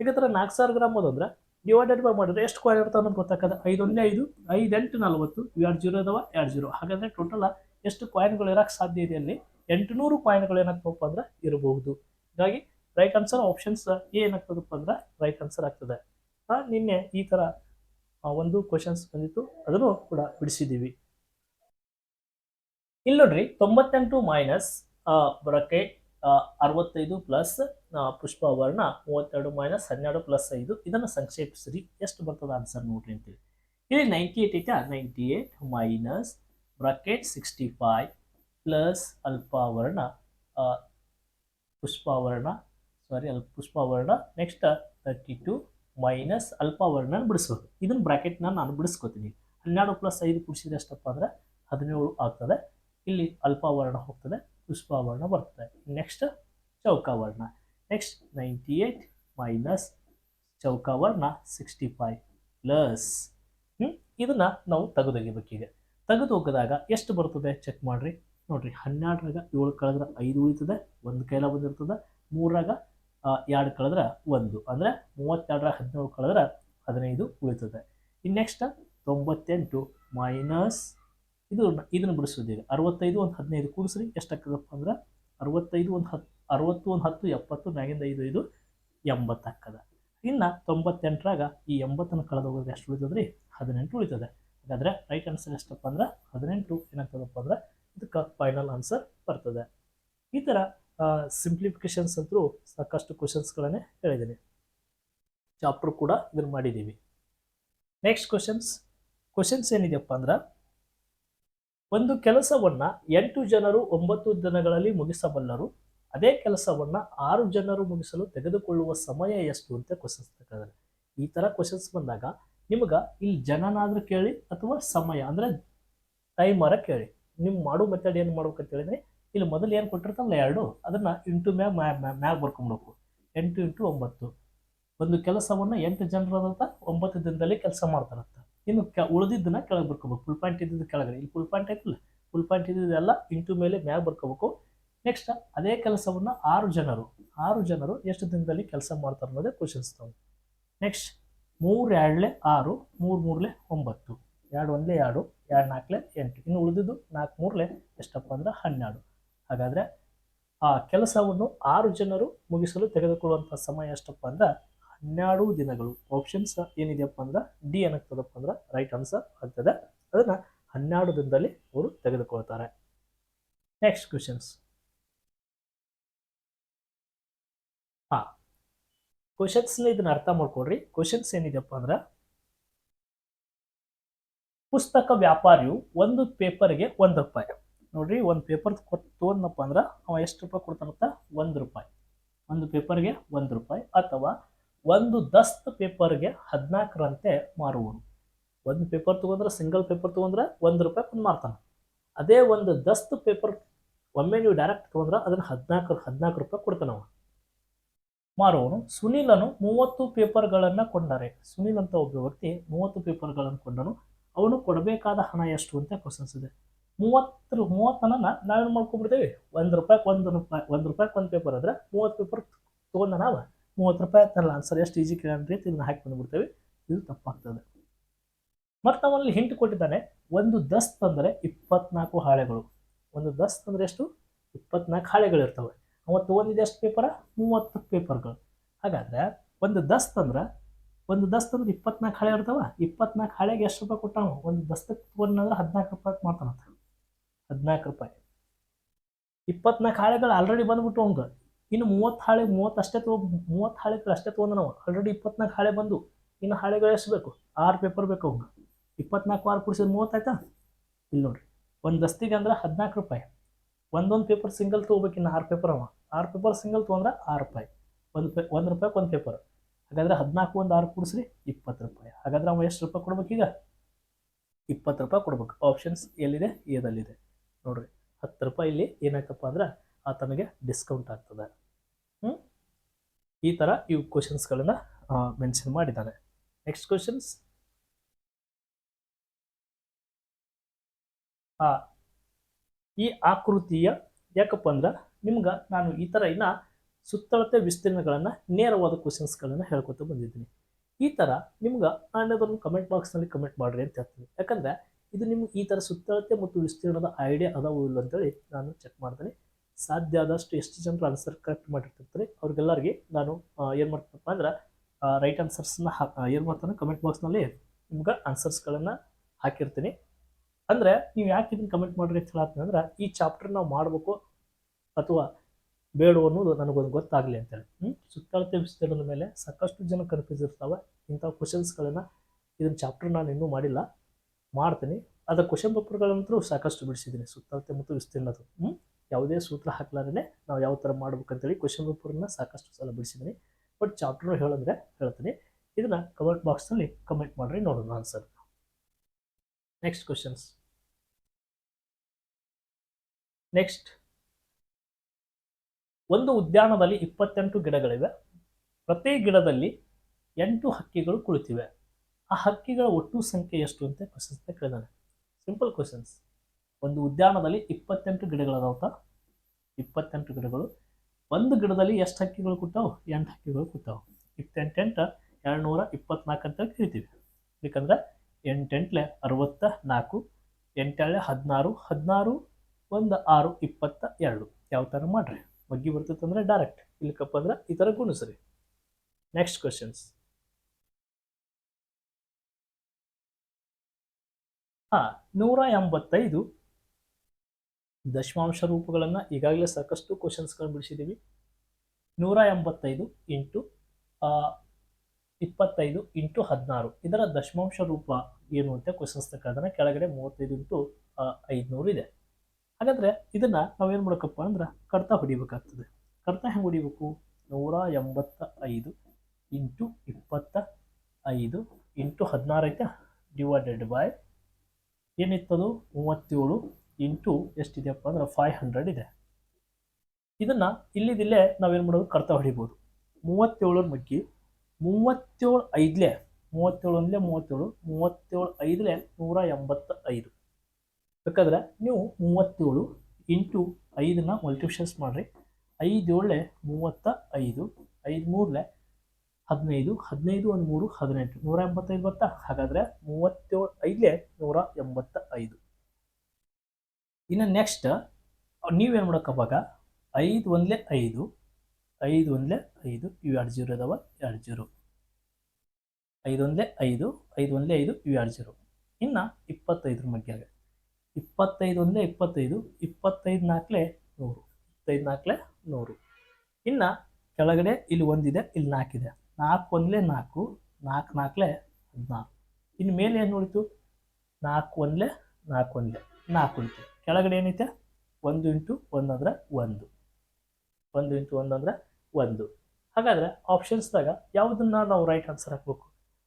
ಈಗ ಥರ ನಾಲ್ಕು ಸಾವಿರ ಗ್ರಾಮ್ ಅದಂದ್ರೆ ಡಿವೈಡೆಡ್ ಬೈ ಮಾಡಿದ್ರೆ ಎಷ್ಟು ಕಾಯಿನ್ ಇರ್ತಾವೆ ಅಂತ ಗೊತ್ತಾಗದ? ಐದೊಂದೇ ಐದು ಐದೆಂಟು ನಲ್ವತ್ತು, ಎರಡು ಜೀರೋ ಅದಾವ ಎರಡು ಜೀರೋ. ಹಾಗಾದ್ರೆ ಟೋಟಲ್ ಎಷ್ಟು ಕಾಯಿನ್ಗಳು ಇರೋಕ್ಕೆ ಸಾಧ್ಯ ಇದೆ ಅಲ್ಲಿ? ಎಂಟುನೂರು ಕಾಯಿನ್ಗಳು ಏನಾಗ್ತವಪ್ಪ ಅಂದ್ರೆ ಇರಬಹುದು. ಹೀಗಾಗಿ ರೈಟ್ ಆನ್ಸರ್ ಆಪ್ಷನ್ಸ್ ಏನಾಗ್ತದಪ್ಪ ಅಂದ್ರೆ ರೈಟ್ ಆನ್ಸರ್ ಆಗ್ತದೆ. ನಿನ್ನೆ ಈ ಥರ ಒಂದು ಕ್ವಶನ್ಸ್ ಬಂದಿತ್ತು. ಅದನ್ನು ಕೂಡ ಬಿಡಿಸಿದ್ದೀವಿ. ಇಲ್ಲಿ ನೋಡ್ರಿ, ತೊಂಬತ್ತೆಂಟು ಮೈನಸ್ ಬ್ರಕೆಟ್ ಅರವತ್ತೈದು ಪ್ಲಸ್ ಪುಷ್ಪವರ್ಣ, ಮೂವತ್ತೆರಡು ಮೈನಸ್ ಹನ್ನೆರಡು ಪ್ಲಸ್ ಐದು. ಇದನ್ನು ಸಂಕ್ಷೇಪಿಸ್ರಿ. ಎಷ್ಟು ಬರ್ತದ ಆನ್ಸರ್ ನೋಡ್ರಿ ಅಂತೇಳಿ. ಇಲ್ಲಿ ನೈಂಟಿ ಏಟ್ ಐತೆ ninety eight minus bracket sixty five plus ಅಲ್ಪಾವರ್ಣ ಪುಷ್ಪಾವರ್ಣ ಸಾರಿ ಅಲ್ಪ, ಪುಷ್ಪಾವರ್ಣ ನೆಕ್ಸ್ಟ್ ತರ್ಟಿ ಟು ಮೈನಸ್ ಅಲ್ಪಾವರ್ಣನ ಬಿಡಿಸ್ಬೇಕು. ಇದನ್ನು ಬ್ರಾಕೆಟ್ನ ನಾನು ಬಿಡಿಸ್ಕೋತೀನಿ. ಹನ್ನೆರಡು ಪ್ಲಸ್ ಐದು ಕುಡಿಸಿದ್ರೆ ಎಷ್ಟಪ್ಪ ಅಂದರೆ ಹದಿನೇಳು ಆಗ್ತದೆ. ಇಲ್ಲಿ ಅಲ್ಪಾವರ್ಣ ಹೋಗ್ತದೆ. ಪುಷ್ಪವರ್ಣ ಬರ್ತದೆ. ನೆಕ್ಸ್ಟ್ ಚೌಕಾವರ್ಣ. ನೆಕ್ಸ್ಟ್ ನೈಂಟಿ ಏಯ್ಟ್ ಮೈನಸ್ ಚೌಕಾವರ್ಣ ಸಿಕ್ಸ್ಟಿ ಫೈವ್ ಪ್ಲಸ್ ಹ್ಞೂ ಇದನ್ನ ನಾವು ತೆಗೆದೊಗಿಬೇಕೀಗ ತೆಗೆದು ಹೋಗಿದಾಗ ಎಷ್ಟು ಬರ್ತದೆ? ಚೆಕ್ ಮಾಡಿರಿ. ನೋಡಿರಿ, ಹನ್ನೆರಡರಾಗ ಏಳು ಕಳೆದ್ರೆ ಐದು ಉಳಿತದೆ, ಒಂದು ಕೈಲ ಬಂದಿರ್ತದೆ ಮೂರಾಗ ಎರಡು ಕಳೆದ್ರೆ ಒಂದು. ಅಂದರೆ ಮೂವತ್ತೆರಡರ ಹದಿನೇಳು ಕಳೆದ್ರೆ ಹದಿನೈದು ಉಳಿತದೆ. ಇನ್ನು ನೆಕ್ಸ್ಟ್ ತೊಂಬತ್ತೆಂಟು ಮೈನಸ್ ಇದು ಇದನ್ನು ಬಿಡಿಸೋದು ಈಗ. ಅರವತ್ತೈದು ಒಂದು ಹದಿನೈದು ಕೂಡಿಸ್ರಿ ಎಷ್ಟಾಗ್ತದಪ್ಪ ಅಂದ್ರೆ? ಅರವತ್ತೈದು ಒಂದು ಹತ್ತು ಅರವತ್ತು ಒಂದು ಹತ್ತು, ಎಪ್ಪತ್ತು, ಮ್ಯಾಗಿಂದ ಐದು ಐದು ಎಂಬತ್ತು ಆಗ್ತದೆ ಇನ್ನು ತೊಂಬತ್ತೆಂಟರಾಗ ಈ ಎಂಬತ್ತನ್ನು ಕಳೆದು ಹೋಗೋದು ಎಷ್ಟು ಉಳಿತದ್ರಿ? ಹದಿನೆಂಟು ಉಳಿತದೆ. ಹಾಗಾದರೆ ರೈಟ್ ಆನ್ಸರ್ ಎಷ್ಟಪ್ಪ ಅಂದ್ರೆ? ಹದಿನೆಂಟು. ಏನಾಗ್ತದಪ್ಪ ಅಂದ್ರೆ? ಇದಕ್ಕೆ ಫೈನಲ್ ಆನ್ಸರ್ ಬರ್ತದೆ. ಈ ಥರ ಸಿಂಪ್ಲಿಫಿಕೇಶನ್ಸ್ ಅಂತೂ ಸಾಕಷ್ಟು ಕ್ವಶನ್ಸ್ಗಳನ್ನೇ ಹೇಳಿದ್ದೀನಿ. ಚಾಪ್ಟರ್ ಕೂಡ ಇದನ್ನು ಮಾಡಿದ್ದೀವಿ. ನೆಕ್ಸ್ಟ್ ಕ್ವಶನ್ಸ್ ಕ್ವಶನ್ಸ್ ಏನಿದೆಯಪ್ಪ ಅಂದ್ರೆ ಒಂದು ಕೆಲಸವನ್ನ ಎಂಟು ಜನರು ಒಂಬತ್ತು ದಿನಗಳಲ್ಲಿ ಮುಗಿಸಬಲ್ಲರು, ಅದೇ ಕೆಲಸವನ್ನ ಆರು ಜನರು ಮುಗಿಸಲು ತೆಗೆದುಕೊಳ್ಳುವ ಸಮಯ ಎಷ್ಟು ಅಂತ ಕ್ವಶನ್ಸ್ ತಗೊಂಡ್ರೆ ಈ ಥರ ಕ್ವಶನ್ಸ್ ಬಂದಾಗ ನಿಮ್ಗೆ ಇಲ್ಲಿ ಜನನಾದ್ರೂ ಕೇಳಿ ಅಥವಾ ಸಮಯ ಅಂದರೆ ಟೈಮರ ಕೇಳಿ. ನಿಮ್ಮ ಮಾಡೋ ಮೆಥಡ್ ಏನು ಮಾಡ್ಬೇಕಂತ ಹೇಳಿದ್ರೆ ಇಲ್ಲಿ ಮೊದಲು ಏನು ಕೊಟ್ಟಿರ್ತಾರಲ್ಲ ಎರಡು, ಅದನ್ನು ಇಂಟು ಮ್ಯಾಗ ಮ್ಯಾಗ ಬರ್ಕೊಂಡ್ಬೇಕು ಎಂಟು ಇಂಟು ಒಂಬತ್ತು. ಒಂದು ಕೆಲಸವನ್ನು ಎಂಟು ಜನರಂತ ಒಂಬತ್ತು ದಿನದಲ್ಲಿ ಕೆಲಸ ಮಾಡ್ತಾರಂತ ಇನ್ನು ಕೆ ಉಳಿದಿದ್ದನ್ನ ಕೆಳಗೆ ಬರ್ಕೋಬೇಕು. ಫುಲ್ ಪಾಯಿಂಟ್ ಇದ್ದಿದ್ದು ಕೆಳಗಡೆ. ಇಲ್ಲಿ ಫುಲ್ ಪಾಯಿಂಟ್ ಐತಿಲ್ಲ? ಫುಲ್ ಪಾಯಿಂಟ್ ಇದ್ದಿದ್ದೆಲ್ಲ ಇಂಟು ಮೇಲೆ ಮ್ಯಾಗ ಬರ್ಕೋಬೇಕು. ನೆಕ್ಸ್ಟ್ ಅದೇ ಕೆಲಸವನ್ನು ಆರು ಜನರು. ಆರು ಜನರು ಎಷ್ಟು ದಿನದಲ್ಲಿ ಕೆಲಸ ಮಾಡ್ತಾರೆ ಅನ್ನೋದೇ ಕ್ವಶನ್ಸ್ ನಾವು ನೆಕ್ಸ್ಟ್ ಮೂರು ಎರಡ್ಲೆ ಆರು, ಮೂರು ಮೂರ್ಲೆ ಒಂಬತ್ತು. ಎರಡು ಒಂದ್ಲೆ ಎರಡು ಎರಡು ನಾಲ್ಕಲೆ ಎಂಟು. ಇನ್ನು ಉಳಿದಿದ್ದು ನಾಲ್ಕು ಮೂರಲೆ ಎಷ್ಟಪ್ಪ ಅಂದ್ರೆ ಹನ್ನೆರಡು. ಹಾಗಾದರೆ ಆ ಕೆಲಸವನ್ನು ಆರು ಜನರು ಮುಗಿಸಲು ತೆಗೆದುಕೊಳ್ಳುವಂಥ ಸಮಯ ಎಷ್ಟಪ್ಪ ಅಂದ್ರೆ ಹನ್ನೆರಡು ದಿನಗಳು. ಆಪ್ಷನ್ಸ್ ಏನಿದೆಯಪ್ಪ ಅಂದ್ರೆ ಡಿ ಏನಾಗ್ತದಪ್ಪ ಅಂದ್ರೆ ರೈಟ್ ಆನ್ಸರ್ ಆಗ್ತದೆ. ಅದನ್ನು ಹನ್ನೆರಡು ದಿನದಲ್ಲಿ ಅವರು ತೆಗೆದುಕೊಳ್ತಾರೆ. ನೆಕ್ಸ್ಟ್ ಕ್ವಶನ್ಸ್ ಹಾ. ಕ್ವಶನ್ಸ್ನ ಇದನ್ನ ಅರ್ಥ ಮಾಡ್ಕೊಡ್ರಿ ಕ್ವಶನ್ಸ್ ಏನಿದೆಯಪ್ಪ ಅಂದ್ರೆ ಪುಸ್ತಕ ವ್ಯಾಪಾರಿಯು ಒಂದು ಪೇಪರ್ಗೆ ಒಂದು ರೂಪಾಯಿ. ನೋಡ್ರಿ, ಒಂದು ಪೇಪರ್ ಕೊಟ್ಟು ತೊಗೊಂಡಪ್ಪ ಅಂದ್ರೆ ಅವ ಎಷ್ಟು ರೂಪಾಯಿ ಕೊಡ್ತಾನಂತ? ಒಂದು ರೂಪಾಯಿ. ಒಂದು ಪೇಪರ್ಗೆ ಒಂದು ರೂಪಾಯಿ ಅಥವಾ ಒಂದು ದಸ್ತ್ ಪೇಪರ್ಗೆ ಹದಿನಾಲ್ಕರಂತೆ ಮಾರುವರು ಒಂದು ಪೇಪರ್ ತೊಗೊಂಡ್ರೆ ಸಿಂಗಲ್ ಪೇಪರ್ ತೊಗೊಂಡ್ರೆ ಒಂದು ರೂಪಾಯಿ ಒಂದು ಮಾರ್ತಾನೆ. ಅದೇ ಒಂದು ದಸ್ತ್ ಪೇಪರ್ ಒಮ್ಮೆ ನೀವು ಡೈರೆಕ್ಟ್ ತೊಗೊಂಡ್ರೆ ಅದನ್ನು ಹದಿನಾಲ್ಕು ಹದಿನಾಲ್ಕು ರೂಪಾಯಿ ಕೊಡ್ತಾನವ ಮಾರುವನು ಸುನೀಲನು ಮೂವತ್ತು ಪೇಪರ್ಗಳನ್ನು ಕೊಂಡರೆ. ಸುನೀಲ್ ಅಂತ ಒಬ್ಬ ವ್ಯಕ್ತಿ ಮೂವತ್ತು ಪೇಪರ್ಗಳನ್ನು ಕೊಂಡನು. ಅವನು ಕೊಡಬೇಕಾದ ಹಣ ಎಷ್ಟು ಅಂತ ಕ್ವಶನ್ಸ್ ಇದೆ. ಮೂವತ್ತು ಮೂವತ್ತನ್ನ ನಾವೇನು ಮಾಡ್ಕೊಂಡ್ಬಿಡ್ತೇವೆ? ಒಂದು ರೂಪಾಯಿಗೆ ಒಂದು ರೂಪಾಯಿ ಒಂದು ರೂಪಾಯಿ ಒಂದು ಪೇಪರ್ ಆದರೆ ಮೂವತ್ತು ಪೇಪರ್ ತೊಗೊಂಡ ನಾವು ಮೂವತ್ತು ರೂಪಾಯಿ ತನ್ನ ಆನ್ಸರ್ ಎಷ್ಟು ಈಜಿ ಕೇಳಿ ಇದನ್ನ ಹಾಕಿ ಬಂದ್ಬಿಡ್ತೇವೆ. ಇದು ತಪ್ಪಾಗ್ತದೆ. ಮತ್ತು ನಾವಲ್ಲಿ ಹಿಂಟ್ ಕೊಟ್ಟಿದ್ದಾನೆ, ಒಂದು ದಸ್ತ್ ಅಂದರೆ ಇಪ್ಪತ್ನಾಲ್ಕು ಹಾಳೆಗಳು. ಒಂದು ದಸ್ತ್ ಅಂದರೆ ಎಷ್ಟು? ಇಪ್ಪತ್ನಾಲ್ಕು ಹಾಳೆಗಳು ಇರ್ತವೆ. ಒಂದಿದೆ ಎಷ್ಟು ಪೇಪರ? ಮೂವತ್ತು ಪೇಪರ್ಗಳು. ಹಾಗಾದ್ರೆ ಒಂದು ದಸ್ತ್ ಅಂದ್ರೆ ಒಂದು ದಸ್ತ್ ಅಂದ್ರೆ ಇಪ್ಪತ್ನಾಲ್ಕು ಹಾಳೆ ಇರ್ತಾವ? ಇಪ್ಪತ್ನಾಲ್ಕು ಹಾಳೆಗೆ ಎಷ್ಟು ರೂಪಾಯಿ ಕೊಟ್ಟಾವ ಒಂದು ದಸ್ತಕ್ಕೆ ಅಂದ್ರೆ ಹದಿನಾಲ್ಕು ರೂಪಾಯಿ ಮಾಡ್ತಾನಂತ ಹದಿನಾಲ್ಕು ರೂಪಾಯಿ. ಇಪ್ಪತ್ನಾಲ್ಕು ಹಾಳೆಗಳು ಆಲ್ರೆಡಿ ಬಂದ್ಬಿಟ್ಟು ಅವಂಗ ಇನ್ನು ಮೂವತ್ತು ಹಾಳೆ, ಮೂವತ್ತು ಅಷ್ಟೇ ತಗೋ ಮೂವತ್ತು ಹಾಳೆಗಳು ಅಷ್ಟೇ ತೊಗೊಂಡು ನಾವು. ಆಲ್ರೆಡಿ ಇಪ್ಪತ್ನಾಲ್ಕು ಹಾಳೆ ಬಂದು, ಇನ್ನು ಹಾಳೆಗಳು ಎಷ್ಟು ಬೇಕು? ಆರು ಪೇಪರ್ ಬೇಕು ಅವ್ಗೆ ಇಪ್ಪತ್ನಾಲ್ಕು ಆರು ಕುಡಿಸಿದ್ರೆ ಮೂವತ್ತಾಯ್ತಾ ಇಲ್ಲಿ ನೋಡಿರಿ. ಒಂದು ದಸ್ತಿಗೆ ಅಂದ್ರೆ ಹದಿನಾಲ್ಕು ರೂಪಾಯಿ. ಒಂದೊಂದು ಪೇಪರ್ ಸಿಂಗಲ್ ತೊಗೋಬೇಕು ಇನ್ನು ಆರು ಪೇಪರ್ ಅವ. ಆರು ಪೇಪರ್ ಸಿಂಗಲ್ ತೊಗೊಂಡ್ರೆ ಆರು ರೂಪಾಯಿ. ಒಂದು ಪೇ, ಒಂದು ರೂಪಾಯಿಗೆ ಒಂದು ಪೇಪರ್ ಹಾಗಾದ್ರೆ ಹದಿನಾಲ್ಕು ಒಂದು ಆರು ಕೂಡಿಸ್ರಿ ಇಪ್ಪತ್ತು ರೂಪಾಯಿ. ಹಾಗಾದ್ರೆ ಅವ ಎಷ್ಟು ರೂಪಾಯಿ ಕೊಡ್ಬೇಕೀಗ ಇಪ್ಪತ್ತು ರೂಪಾಯಿ ಕೊಡ್ಬೇಕು. ಆಪ್ಷನ್ಸ್ ಎಲ್ಲಿದೆ? ಎದಲ್ಲಿದೆ. ನೋಡ್ರಿ. ಹತ್ತು ರೂಪಾಯಿ ಇಲ್ಲಿ ಏನಾಯ್ತಪ್ಪ ಅಂದ್ರೆ ಆತನಿಗೆ ಡಿಸ್ಕೌಂಟ್ ಆಗ್ತದೆ. ಈ ಥರ ಇವು ಕ್ವಶನ್ಸ್ಗಳನ್ನು ಮೆನ್ಷನ್ ಮಾಡಿದ್ದಾರೆ ನೆಕ್ಸ್ಟ್ ಕ್ವಶನ್ಸ್ ಆ, ಈ ಆಕೃತಿಯ ಯಾಕಪ್ಪ ಅಂದ್ರೆ ನಿಮ್ಗೆ ನಾನು ಈ ಥರ ಇನ್ನ ಸುತ್ತಳತೆ ವಿಸ್ತೀರ್ಣಗಳನ್ನು ನೇರವಾದ ಕ್ವಶನ್ಸ್ಗಳನ್ನು ಹೇಳ್ಕೊತ ಬಂದಿದ್ದೀನಿ. ಈ ಥರ ನಿಮ್ಗೆ ನಾನು ಕಮೆಂಟ್ ಬಾಕ್ಸ್ನಲ್ಲಿ ಕಮೆಂಟ್ ಮಾಡ್ರಿ ಅಂತ ಹೇಳ್ತೀನಿ. ಯಾಕಂದರೆ ಇದು ನಿಮ್ಗೆ ಈ ಥರ ಸುತ್ತಳತೆ ಮತ್ತು ವಿಸ್ತೀರ್ಣದ ಐಡಿಯಾ ಅದಾವು ಇಲ್ಲ ಅಂತೇಳಿ ನಾನು ಚೆಕ್ ಮಾಡ್ತೀನಿ. ಸಾಧ್ಯ ಆದಷ್ಟು ಎಷ್ಟು ಜನರು ಆನ್ಸರ್ ಕರೆಕ್ಟ್ ಮಾಡಿರ್ತಿರ್ತಾರೆ ಅವ್ರಿಗೆಲ್ಲರಿಗೆ ನಾನು ಏನು ಮಾಡ್ತೀನಪ್ಪ ಅಂದ್ರೆ ರೈಟ್ ಆನ್ಸರ್ಸ್ನ ಏನು ಮಾಡ್ತಾನೆ ಕಮೆಂಟ್ ಬಾಕ್ಸ್ನಲ್ಲಿ ನಿಮ್ಗೆ ಆನ್ಸರ್ಸ್ಗಳನ್ನು ಹಾಕಿರ್ತೀನಿ. ಅಂದರೆ ನೀವು ಯಾಕೆ ಇದನ್ನು ಕಮೆಂಟ್ ಮಾಡಿರಿ ಅಂತ ಅಂದ್ರೆ, ಈ ಚಾಪ್ಟರ್ ನಾವು ಮಾಡಬೇಕು ಅಥವಾ ಬೇಡ ಅನ್ನೋದು ನನಗೊಂದು ಗೊತ್ತಾಗಲಿ ಅಂತೇಳಿ ಹ್ಞೂ ಸುತ್ತಳತೆ ವಿಸ್ತೀರ್ಣದ ಮೇಲೆ ಸಾಕಷ್ಟು ಜನ ಕನ್ಫ್ಯೂಸ್ ಇರ್ತಾವೆ ಇಂಥ ಕ್ವಶನ್ಸ್ಗಳನ್ನು ಇದನ್ನ ಚಾಪ್ಟರ್ ನಾನು ಇನ್ನೂ ಮಾಡಿಲ್ಲ, ಮಾಡ್ತೀನಿ. ಅದರ ಕ್ವಶನ್ ಪೇಪರ್ಗಳಂತೂ ಸಾಕಷ್ಟು ಬಿಡಿಸಿದ್ದೀನಿ ಸುತ್ತಳತೆ ಮತ್ತು ವಿಸ್ತೀರ್ಣದ ಹ್ಞೂ ಯಾವುದೇ ಸೂತ್ರ ಹಾಕ್ಲಾರೇ ನಾವು ಯಾವ ಥರ ಮಾಡ್ಬೇಕಂತೇಳಿ ಕ್ವಶನ್ ಪೇಪರ್ನ ಸಾಕಷ್ಟು ಸಲ ಬಿಡಿಸಿದ್ದೀನಿ ಬಟ್ ಚಾಪ್ಟರ್ ಹೇಳಿದ್ರೆ ಹೇಳ್ತೀನಿ. ಇದನ್ನ ಕಮೆಂಟ್ ಬಾಕ್ಸ್ನಲ್ಲಿ ಕಮೆಂಟ್ ಮಾಡ್ರಿ, ನೋಡೋಣ ಆನ್ಸರ್ ನೆಕ್ಸ್ಟ್ ಕ್ವಶನ್ಸ್ ನೆಕ್ಸ್ಟ್ ಒಂದು ಉದ್ಯಾನದಲ್ಲಿ ಇಪ್ಪತ್ತೆಂಟು ಗಿಡಗಳಿವೆ. ಪ್ರತಿ ಗಿಡದಲ್ಲಿ ಎಂಟು ಹಕ್ಕಿಗಳು ಕುಳಿತಿವೆ. ಆ ಹಕ್ಕಿಗಳ ಒಟ್ಟು ಸಂಖ್ಯೆ ಎಷ್ಟು ಅಂತ ಪ್ರಶ್ನೆ ಕೇಳಿದಾನೆ. ಸಿಂಪಲ್ ಕ್ವಶನ್ಸ್ ಒಂದು ಉದ್ಯಾನದಲ್ಲಿ ಇಪ್ಪತ್ತೆಂಟು ಗಿಡಗಳದಾವತ್ತ ಇಪ್ಪತ್ತೆಂಟು ಗಿಡಗಳು. ಒಂದು ಗಿಡದಲ್ಲಿ ಎಷ್ಟು ಹಕ್ಕಿಗಳು ಕೂತಾವು ಎಂಟು ಹಕ್ಕಿಗಳು ಕೂತಾವು ಇಪ್ಪತ್ತೆಂಟೆಂಟು ಎರಡು ನೂರ ಇಪ್ಪತ್ನಾಲ್ಕು ಅಂತ ಕರಿತೀವಿ. ಯಾಕಂದ್ರೆ ಎಂಟೆಂಟ್ಲೆ ಅರವತ್ತ ನಾಲ್ಕು ಎಂಟೆರಳೆ ಹದಿನಾರು ಹದಿನಾರು ಒಂದು ಆರು, ಇಪ್ಪತ್ತ ಎರಡು. ಯಾವ ಥರ ಮಾಡ್ರಿ? ಮಗ್ಗಿ ಬರ್ತೈತಂದ್ರೆ ಡೈರೆಕ್ಟ್ ಇಲ್ಲಕಪ್ಪ ಅಂದ್ರೆ ಈ ಥರ ಗುಣಿಸ್ರಿ. ನೆಕ್ಸ್ಟ್ ಕ್ವಶನ್ಸ್ ಹಾಂ, ನೂರ ಎಂಬತ್ತೈದು ದಶಮಾಂಶ ರೂಪಗಳನ್ನು ಈಗಾಗಲೇ ಸಾಕಷ್ಟು ಕ್ವಶನ್ಸ್ಗಳನ್ನು ಬಿಡಿಸಿದ್ದೀವಿ ನೂರ ಎಂಬತ್ತೈದು ಇಂಟು ಇಪ್ಪತ್ತೈದು ಇಂಟು ಹದಿನಾರು. ಇದರ ದಶಮಾಂಶ ರೂಪ ಏನು ಅಂತ ಕ್ವಶನ್ಸ್ ತಕ್ಕಂಥ ಕೆಳಗಡೆ ಮೂವತ್ತೈದು ಇಂಟು ಐದುನೂರು ಇದೆ. ಹಾಗಾದ್ರೆ ಇದನ್ನು ನಾವೇನು ಮಾಡಬೇಕಪ್ಪ ಅಂದ್ರೆ ಕಡ್ತಾ ಹೊಡಿಬೇಕಾಗ್ತದೆ. ಕಡ್ತ ಹೆಂಗೆ ಹೊಡಿಬೇಕು? ನೂರ ಎಂಬತ್ತ ಐದು ಇಂಟು ಇಪ್ಪತ್ತ ಐದು ಇಂಟು ಹದಿನಾರು ಐತೆ ಡಿವೈಡೆಡ್ ಬೈ ಏನಿತ್ತದು? ಮೂವತ್ತೇಳು ಇಂಟು ಎಷ್ಟಿದೆಯಪ್ಪ ಅಂದ್ರೆ ಫೈವ್ ಹಂಡ್ರೆಡ್ ಇದೆ. ಇದನ್ನು ಇಲ್ಲಿದಿಲ್ಲೇ ನಾವೇನು ಮಾಡೋದು? ಕರ್ತ ಹೊಡಿಬೋದು. ಮೂವತ್ತೇಳರ ಮಗ್ಗಿ ಮೂವತ್ತೇಳು ಐದ್ಲೆ, ಮೂವತ್ತೇಳು ಒಂದ್ಲೆ ಮೂವತ್ತೇಳು ಮೂವತ್ತೇಳು ಐದ್ಲೆ ನೂರ ಎಂಬತ್ತ ಐದು ಬೇಕಾದ್ರೆ ನೀವು ಮೂವತ್ತೇಳು ಇಂಟು ಐದನ್ನ ಮಲ್ಟಿಪ್ಷನ್ಸ್ ಮಾಡಿರಿ. ಐದೇಳೆ ಮೂವತ್ತ ಐದು ಐದು ಮೂರಲೆ ಹದಿನೈದು ಹದಿನೈದು ಒಂದು ಮೂರು ಹದಿನೆಂಟು. ನೂರ ಎಂಬತ್ತೈದು ಬರ್ತಾ ಹಾಗಾದರೆ ಮೂವತ್ತೇಳು ಐದಲೇ ನೂರ ಎಂಬತ್ತ ಐದು ಇನ್ನು ನೆಕ್ಸ್ಟ್ ನೀವೇನು ಮಾಡೋಕ್ಕವಾಗ ಐದು ಒಂದ್ಲೆ ಐದು ಐದು ಒಂದ್ಲೆ ಐದು, ಇವು ಎರಡು ಜೀರೋ ಇದಾವ, ಎರಡು ಜೀರೋ. ಐದು ಒಂದ್ಲೆ ಐದು ಐದು ಒಂದ್ಲೆ ಐದು, ಇವು ಎರಡು ಜೀರೋ. ಇನ್ನು ಇಪ್ಪತ್ತೈದರ ಮಗ್ಯಾಗ ಇಪ್ಪತ್ತೈದು ಒಂದ್ಲೆ ಇಪ್ಪತ್ತೈದು ಇಪ್ಪತ್ತೈದು ನಾಲ್ಕಲೆ ನೂರು. ಇಪ್ಪತ್ತೈದು ನಾಲ್ಕಲೆ ನೂರು. ಇನ್ನು ಕೆಳಗಡೆ ಇಲ್ಲಿ ಒಂದಿದೆ, ಇಲ್ಲಿ ನಾಲ್ಕಿದೆ ನಾಲ್ಕು ಒಂದ್ಲೆ ನಾಲ್ಕು ನಾಲ್ಕು ನಾಲ್ಕಲೆ ಹದಿನಾರು. ಇನ್ನು ಮೇಲೆ ಏನು ಉಳಿತು ನಾಲ್ಕು ಒಂದ್ಲೆ ನಾಲ್ಕು ಒಂದ್ಲೆ ನಾಲ್ಕು ಉಳಿತು ಕೆಳಗಡೆ ಏನೈತೆ? ಒಂದು ಇಂಟು ಒಂದು ಅಂದ್ರೆ ಒಂದು. ಒಂದು ಇಂಟು ಒಂದು ಅಂದ್ರೆ ಒಂದು. ಹಾಗಾದ್ರೆ ಆಪ್ಷನ್ಸ್ದಾಗ ಯಾವುದನ್ನ ನಾವು ರೈಟ್ ಆನ್ಸರ್ ಹಾಕ್ಬೇಕು?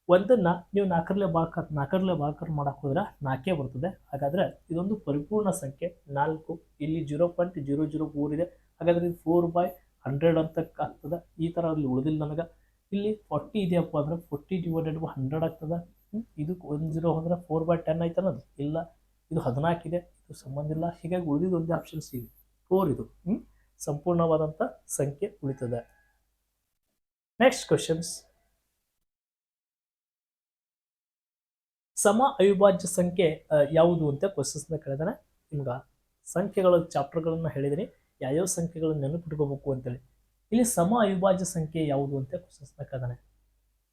ಒಂದನ್ನ ನೀವು ನಾಲ್ಕರಲ್ಲೇ ಬಾಕರ್ ನಾಲ್ಕರಲ್ಲೇ ಬಾಕರ್ ಮಾಡಕ್ಕೆ ಹೋದ್ರೆ ನಾಲ್ಕೇ ಬರ್ತದೆ. ಹಾಗಾದ್ರೆ ಇದೊಂದು ಪರಿಪೂರ್ಣ ಸಂಖ್ಯೆ ನಾಲ್ಕು. ಇಲ್ಲಿ zero point zero zero four ಇದೆ. ಹಾಗಾದ್ರೆ ಇದು ಫೋರ್ ಬೈ ಹಂಡ್ರೆಡ್ ಅಂತ ಆಗ್ತದೆ. ಈ ಥರ ಅಲ್ಲಿ ಉಳಿದಿಲ್ಲ ನನಗೆ. ಇಲ್ಲಿ ಫಾರ್ಟಿ ಇದೆಯಪ್ಪ ಅಂದ್ರೆ ಫೋರ್ಟಿ ಡಿವೈಡೆಡ್ ಬೈ ಹಂಡ್ರೆಡ್ ಆಗ್ತದೆ? ಇದಕ್ಕೆ ಒಂದು ಜೀರೋ ಅಂದ್ರೆ ಫೋರ್ ಬೈ ಟೆನ್ ಆಯ್ತನದು ಇಲ್ಲ, ಇದು ಹದಿನಾಲ್ಕಿದೆ ಸಂಬಂಧ ಇಲ್ಲ. ಹೀಗಾಗಿ ಉಳಿದಿದ್ದು ಒಂದೇ ಆಪ್ಷನ್ಸ್ ಇದೆ ಫೋರ್ ಇದು. ಸಂಪೂರ್ಣವಾದಂತ ಸಂಪೂರ್ಣವಾದಂಥ ಸಂಖ್ಯೆ ಉಳಿತದೆ. ನೆಕ್ಸ್ಟ್ ಕ್ವಶನ್ಸ್ ಸಮ ಅವಿಭಾಜ್ಯ ಸಂಖ್ಯೆ ಯಾವುದು ಅಂತ ಕ್ವಶನ್ಸ್ನ ಕೇಳಿದಾನೆ. ನಿಮ್ಗೆ ಸಂಖ್ಯೆಗಳ ಚಾಪ್ಟರ್ಗಳನ್ನು ಹೇಳಿದಿನಿ. ಯಾವ್ಯಾವ ಸಂಖ್ಯೆಗಳನ್ನು ನೆನಪಿಟ್ಕೋಬೇಕು ಅಂತೇಳಿ. ಇಲ್ಲಿ ಸಮ ಅವಿಭಾಜ್ಯ ಸಂಖ್ಯೆ ಯಾವುದು ಅಂತ ಕ್ವಶನ್ಸ್ನ ಕೇಳಿದಾನೆ.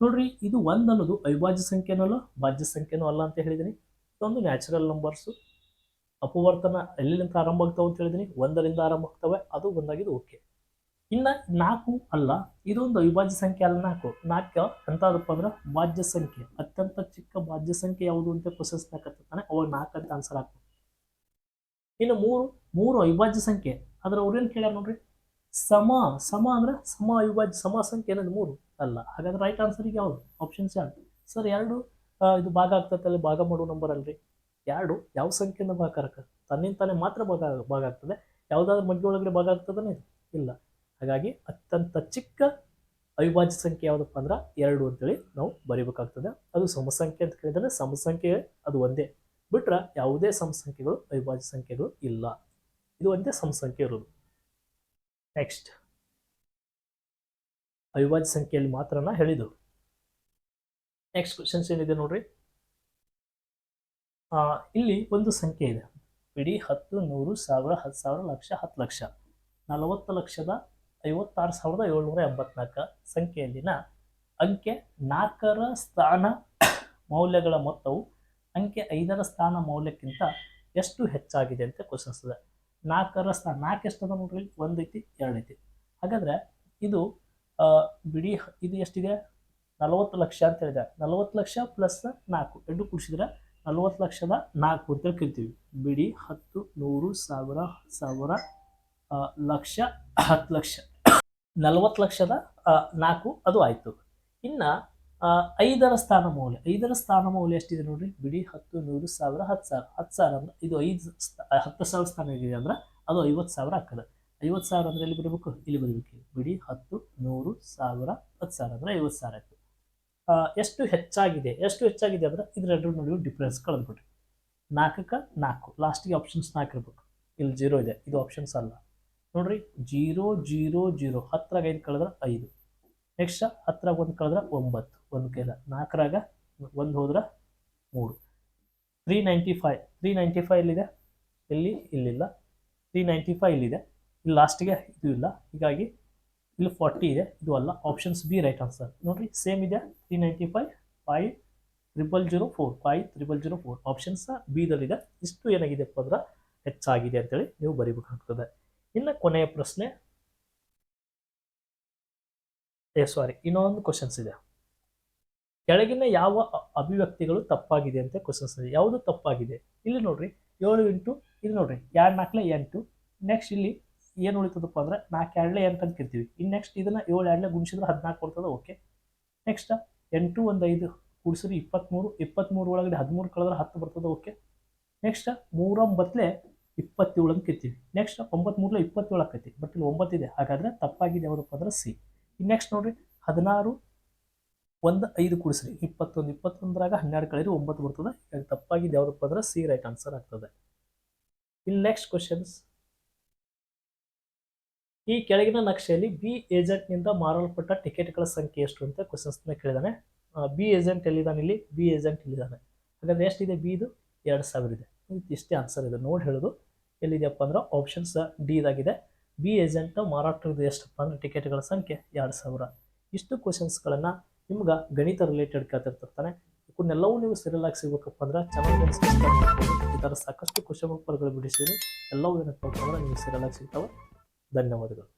ನೋಡ್ರಿ, ಇದು ಒಂದು ಅನ್ನೋದು ಅವಿಭಾಜ್ಯ ಸಂಖ್ಯೆನೂ ಅಲ್ಲ, ಭಾಜ್ಯ ಸಂಖ್ಯೆನೂ ಅಲ್ಲ ಅಂತ ಹೇಳಿದ್ದೀನಿ ಇದೊಂದು ನ್ಯಾಚುರಲ್ ನಂಬರ್ಸು ಅಪವರ್ತನ ಎಲ್ಲಿಂದ ಆರಂಭ ಆಗ್ತಾವೆ ಅಂತ ಹೇಳಿದೀನಿ? ಒಂದರಿಂದ ಆರಂಭ ಆಗ್ತವೆ. ಅದು ಒಂದಾಗಿದ್ದು ಓಕೆ. ಇನ್ನು ನಾಲ್ಕು ಅಲ್ಲ, ಇದೊಂದು ಅವಿಭಾಜ್ಯ ಸಂಖ್ಯೆ ಅಲ್ಲ ನಾಲ್ಕು. ನಾಲ್ಕು ಎಂತಾದಪ್ಪ ಅಂದ್ರೆ ಭಾಜ್ಯ ಸಂಖ್ಯೆ. ಅತ್ಯಂತ ಚಿಕ್ಕ ಭಾಜ್ಯ ಸಂಖ್ಯೆ ಯಾವುದು ಅಂತ ಪ್ರೊಸೆಸ್ ಹಾಕತ್ತಾನೆ ಅವಾಗ ನಾಲ್ಕು ಅಂತ ಆನ್ಸರ್ ಹಾಕ್ಬೇಕು ಇನ್ನು ಮೂರು ಮೂರು ಅವಿಭಾಜ್ಯ ಸಂಖ್ಯೆ. ಅದ್ರ ಅವ್ರೇನು ಕೇಳ್ಯಾರ ನೋಡ್ರಿ? ಸಮ ಸಮ ಅಂದ್ರೆ ಸಮ ಅವಿಭಾಜ್ಯ, ಸಮ ಸಂಖ್ಯೆ ಅನ್ನೋದು ಮೂರು ಅಲ್ಲ. ಹಾಗಾದ್ರೆ ರೈಟ್ ಆನ್ಸರಿಗೆ ಯಾವುದು? ಆಪ್ಷನ್ಸ್ ಯಾವುದು? ಸರ್, ಎರಡು ಇದು ಭಾಗ ಆಗ್ತೈತೆ ಅಲ್ಲಿ ಭಾಗ ಮಾಡುವ ನಂಬರ್ ಅಲ್ರಿ? ಎರಡು ಯಾವ ಸಂಖ್ಯೆಯಿಂದ ಭಾಗಕಾರಕ? ತನ್ನಿಂದ ತಾನೇ ಮಾತ್ರ ಭಾಗ ಭಾಗ ಆಗ್ತದೆ ಯಾವುದಾದ್ರೂ ಮಧ್ಯ ಒಳಗಡೆ ಭಾಗ ಆಗ್ತದನೇ ಇಲ್ಲ. ಹಾಗಾಗಿ ಅತ್ಯಂತ ಚಿಕ್ಕ ಅವಿಭಾಜ್ಯ ಸಂಖ್ಯೆ ಯಾವುದಪ್ಪ ಅಂದ್ರೆ ಎರಡು ಅಂತೇಳಿ ನಾವು ಬರೀಬೇಕಾಗ್ತದೆ. ಅದು ಸಮಸಂಖ್ಯೆ ಅಂತ ಕೇಳಿದರೆ ಸಮಸಂಖ್ಯೆ ಅದು ಒಂದೇ. ಬಿಟ್ರೆ ಯಾವುದೇ ಸಮಸಂಖ್ಯೆಗಳು, ಅವಿಭಾಜ್ಯ ಸಂಖ್ಯೆಗಳು ಇಲ್ಲ. ಇದು ಒಂದೇ ಸಮಸಂಖ್ಯೆ ಇರೋದು. ನೆಕ್ಸ್ಟ್ ಅವಿಭಾಜ್ಯ ಸಂಖ್ಯೆಯಲ್ಲಿ ಮಾತ್ರ ಹೇಳಿದರು ನೆಕ್ಸ್ಟ್ ಕ್ವಶನ್ಸ್ ಏನಿದೆ ನೋಡ್ರಿ? ಇಲ್ಲಿ ಒಂದು ಸಂಖ್ಯೆ ಇದೆ. ಇಡೀ ಹತ್ತು, ನೂರು, ಸಾವಿರ, ಹತ್ತು ಸಾವಿರ, ಲಕ್ಷ, ಹತ್ತು ಲಕ್ಷ. ನಲವತ್ತು ಲಕ್ಷದ ಐವತ್ತಾರು ಸಾವಿರದ ಏಳ್ನೂರ ಎಂಬತ್ನಾಲ್ಕು ಸಂಖ್ಯೆಯಲ್ಲಿನ ಅಂಕೆ ನಾಲ್ಕರ ಸ್ಥಾನ ಮೌಲ್ಯಗಳ ಮೊತ್ತವು ಅಂಕೆ ಐದರ ಸ್ಥಾನ ಮೌಲ್ಯಕ್ಕಿಂತ ಎಷ್ಟು ಹೆಚ್ಚಾಗಿದೆ ಅಂತ ಕ್ವಶನ್ಸ್ ಇದೆ ನಾಲ್ಕರ ಸ್ಥಾನ ನಾಲ್ಕು ಎಷ್ಟದ ನೋಡ್ರಿ? ಒಂದು ಐತಿ, ಎರಡು ಐತಿ. ಹಾಗಾದ್ರೆ ಇದು ಬಿಡಿ ಇದು ಎಷ್ಟಿದೆ? ನಲವತ್ತು ಲಕ್ಷ ಅಂತ ಹೇಳಿದೆ ನಲವತ್ತು ಲಕ್ಷ ಪ್ಲಸ್ ನಾಲ್ಕು. ಎರಡು ಕೂಡಿಸಿದ್ರೆ ನಲವತ್ತು ಲಕ್ಷದ ನಾಲ್ಕು ಅಂತ ಕರಿತೀವಿ ಬಿಡಿ ಹತ್ತು, ನೂರು, ಸಾವಿರ ಸಾವಿರ ಲಕ್ಷ, ಹತ್ತು ಲಕ್ಷ. ನಲವತ್ತು ಲಕ್ಷದ ನಾಲ್ಕು ಅದು ಆಯಿತು. ಇನ್ನು ಐದರ ಸ್ಥಾನ ಮೌಲ್ಯ. ಐದರ ಸ್ಥಾನ ಮೌಲ್ಯ ಎಷ್ಟಿದೆ ನೋಡ್ರಿ? ಬಿಡಿ ಹತ್ತು, ನೂರು, ಸಾವಿರ, ಹತ್ತು ಸಾವಿರ. ಹತ್ತು ಸಾವಿರ ಅಂದ್ರೆ ಇದು ಐದು ಹತ್ತು ಸಾವಿರ ಸ್ಥಾನ ಇದೆ ಅಂದ್ರೆ ಅದು ಐವತ್ತು ಸಾವಿರ ಆಗ್ತದೆ. ಐವತ್ತು ಸಾವಿರ ಅಂದ್ರೆ ಎಲ್ಲಿ ಬರಬೇಕು? ಇಲ್ಲಿ ಬರಬೇಕು. ಬಿಡಿ ಹತ್ತು, ನೂರು, ಸಾವಿರ, ಹತ್ತು ಸಾವಿರ ಅಂದ್ರೆ ಐವತ್ತು ಸಾವಿರ ಆಯಿತು. ಎಷ್ಟು ಹೆಚ್ಚಾಗಿದೆ ಎಷ್ಟು ಹೆಚ್ಚಾಗಿದೆ ಅಂದ್ರೆ ಎರಡರ ನಡುವೆ ಡಿಫ್ರೆನ್ಸ್ ಕಳೆದ್ಬಿಟ್ರಿ ನಾಲ್ಕಕ್ಕೆ ನಾಲ್ಕು ಲಾಸ್ಟಿಗೆ ಆಪ್ಷನ್ಸ್ ನಾಲ್ಕು ಇರ್ಬೇಕು. ಇಲ್ಲಿ ಜೀರೋ ಇದೆ, ಇದು ಆಪ್ಷನ್ಸ್ ಅಲ್ಲ. ನೋಡ್ರಿ ಜೀರೋ ಜೀರೋ ಜೀರೋ ಹತ್ತರಾಗ ಐದು ಕಳೆದ್ರೆ ಐದು. ನೆಕ್ಸ್ಟ್ ಹತ್ತರಾಗ ಒಂದು ಕಳೆದ್ರೆ ಒಂಬತ್ತು, ಒಂದು ಕೇಳ. ನಾಲ್ಕರಾಗ ಒಂದು ಹೋದ್ರೆ ಮೂರು. Three ninety five three ninety five ಇಲ್ಲಿದೆ ಇಲ್ಲಿ, ಇಲ್ಲಿಲ್ಲ. ತ್ರೀ ನೈಂಟಿ ಫೈವ್ ಇಲ್ಲಿದೆ. ಇಲ್ಲಿ ಲಾಸ್ಟಿಗೆ ಇದು ಇಲ್ಲ. ಹೀಗಾಗಿ ಇಲ್ಲಿ ಫಾರ್ಟಿ ಇದೆ. ಇದು ಅಲ್ಲ ಆಪ್ಷನ್ಸ್ ಬಿ ರೈಟ್ ಆನ್ಸರ್ ನೋಡಿ ಸೇಮ್ ಇದೆ. Three ninety five five triple zero four five triple zero four options ಬಿದಲ್ಲಿದೆ ಇಷ್ಟು ಏನಾಗಿದೆಪ್ಪ ಅಂದ್ರೆ ಹೆಚ್ಚಾಗಿದೆ ಅಂತೇಳಿ ನೀವು ಬರಿಬೇಕಾಗ್ತದೆ. ಇನ್ನು ಕೊನೆಯ ಪ್ರಶ್ನೆ. ಏ ಸಾರಿ ಇನ್ನೊಂದು ಕ್ವಶನ್ಸ್ ಇದೆ. ಕೆಳಗಿನ ಯಾವ ಅಭಿವ್ಯಕ್ತಿಗಳು ತಪ್ಪಾಗಿದೆ ಅಂತ ಕ್ವಶನ್ಸ್ ಇದೆ. ಯಾವುದು ತಪ್ಪಾಗಿದೆ? ಇಲ್ಲಿ ನೋಡ್ರಿ, ಏಳು ಇಂಟು, ಇಲ್ಲಿ ನೋಡ್ರಿ, ಎರಡು ನಾಲ್ಕಲೆ ಎಂಟು. ನೆಕ್ಸ್ಟ್ ಇಲ್ಲಿ ಏನು ಉಳಿತದಪ್ಪ ಅಂದ್ರೆ ನಾಲ್ಕು ಎರಡಲೆ ಎಂಟು ಅಂತ ಕೇಳ್ತೀವಿ ಇನ್ನು ನೆಕ್ಸ್ಟ್ ಇದನ್ನ ಏಳು ಎರಡಲೆ ಗುಣಿಸಿದ್ರೆ ಹದಿನಾಲ್ಕು ಕೊಡ್ತದೆ ಓಕೆ ನೆಕ್ಸ್ಟ್ ಎಂಟು ಒಂದು ಐದು ಕೂಡಿಸಿದ್ರೆ ಇಪ್ಪತ್ತ್ಮೂರು ಇಪ್ಪತ್ತ್ಮೂರು ಒಳಗಡೆ ಹದಿಮೂರು ಕಳೆದ್ರೆ ಹತ್ತು ಬರ್ತದೆ ಓಕೆ ನೆಕ್ಸ್ಟ್ ಮೂರೊಂಬತ್ತಲೆ ಇಪ್ಪತ್ತೇಳು ಅಂತ ಕೇಳ್ತೀವಿ ನೆಕ್ಸ್ಟ್ ಒಂಬತ್ತು ಮೂರಲೆ ಇಪ್ಪತ್ತೇಳು ಆಕೈತಿ ಬಟ್ ಇಲ್ಲಿ ಒಂಬತ್ತಿದೆ ಹಾಗಾದ್ರೆ ತಪ್ಪಾಗಿದೆ ಯಾವುದಪ್ಪ ಅಂದ್ರೆ ಸಿ. ನೆಕ್ಸ್ಟ್ ನೋಡಿರಿ, ಹದಿನಾರು ಒಂದು ಐದು ಕೂಡಿಸ್ರಿ. ಇಪ್ಪತ್ತೊಂದು, ಇಪ್ಪತ್ತೊಂದರಾಗ ಹನ್ನೆರಡು ಕಳೆದ್ರೆ ಒಂಬತ್ತು ಬರ್ತದೆ. ತಪ್ಪಾಗಿದೆ ಯಾವುದಪ್ಪ ಅಂದ್ರೆ ಸಿ ರೈಟ್ ಆನ್ಸರ್ ಆಗ್ತದೆ. ಇಲ್ಲಿ ನೆಕ್ಸ್ಟ್ ಕ್ವಶನ್ಸ್ ಈ ಕೆಳಗಿನ ನಕ್ಷೆಯಲ್ಲಿ ಬಿ ಏಜೆಂಟ್ನಿಂದ ಮಾರಲ್ಪಟ್ಟ ಟಿಕೆಟ್ಗಳ ಸಂಖ್ಯೆ ಎಷ್ಟು ಅಂತ ಕ್ವಶನ್ಸ್ನ ಕೇಳಿದಾನೆ. ಬಿ ಏಜೆಂಟ್ ಎಲ್ಲಿದ್ದಾನೆ ಇಲ್ಲಿ? ಬಿ ಏಜೆಂಟ್ ಇಲ್ಲಿದ್ದಾನೆ ಹಾಗಾದ್ರೆ ಎಷ್ಟಿದೆ ಬಿ ಇದು? ಎರಡು ಸಾವಿರ ಇದೆ. ಇಷ್ಟೇ ಆನ್ಸರ್ ಇದೆ. ನೋಡಿ ಹೇಳೋದು. ಎಲ್ಲಿದೆಯಪ್ಪ ಅಂದ್ರೆ ಆಪ್ಷನ್ಸ್ ಡಿ ಇದಾಗಿದೆ. ಬಿ ಏಜೆಂಟ್ ಮಾರಾಟದ ಎಷ್ಟಪ್ಪ ಅಂದ್ರೆ ಟಿಕೆಟ್ಗಳ ಸಂಖ್ಯೆ? ಎರಡು ಸಾವಿರ. ಇಷ್ಟು ಕ್ವಶನ್ಸ್ಗಳನ್ನು ನಿಮ್ಗೆ ಗಣಿತ ರಿಲೇಟೆಡ್ ಕೇಳ್ತಿರ್ತಾನೆ ಇವನ್ನೆಲ್ಲವೂ ನೀವು ಸರಿಯಲ್ ಆಗಿ ಸಿಗ್ಬೇಕಪ್ಪ ಅಂದ್ರೆ ಚೆನ್ನಾಗಿ ಈ ಥರ ಸಾಕಷ್ಟು ಕ್ವಶನ್ ಪೇಪರ್ಗಳು ಬಿಡಿಸಿದ್ರು. ಎಲ್ಲವೂ ಏನಪ್ಪ ಅಂದ್ರೆ ನೀವು ಸರಿಯಲ್ ಆಗಿ ಸಿಗ್ತಾವೆ. ಧನ್ಯವಾದಗಳು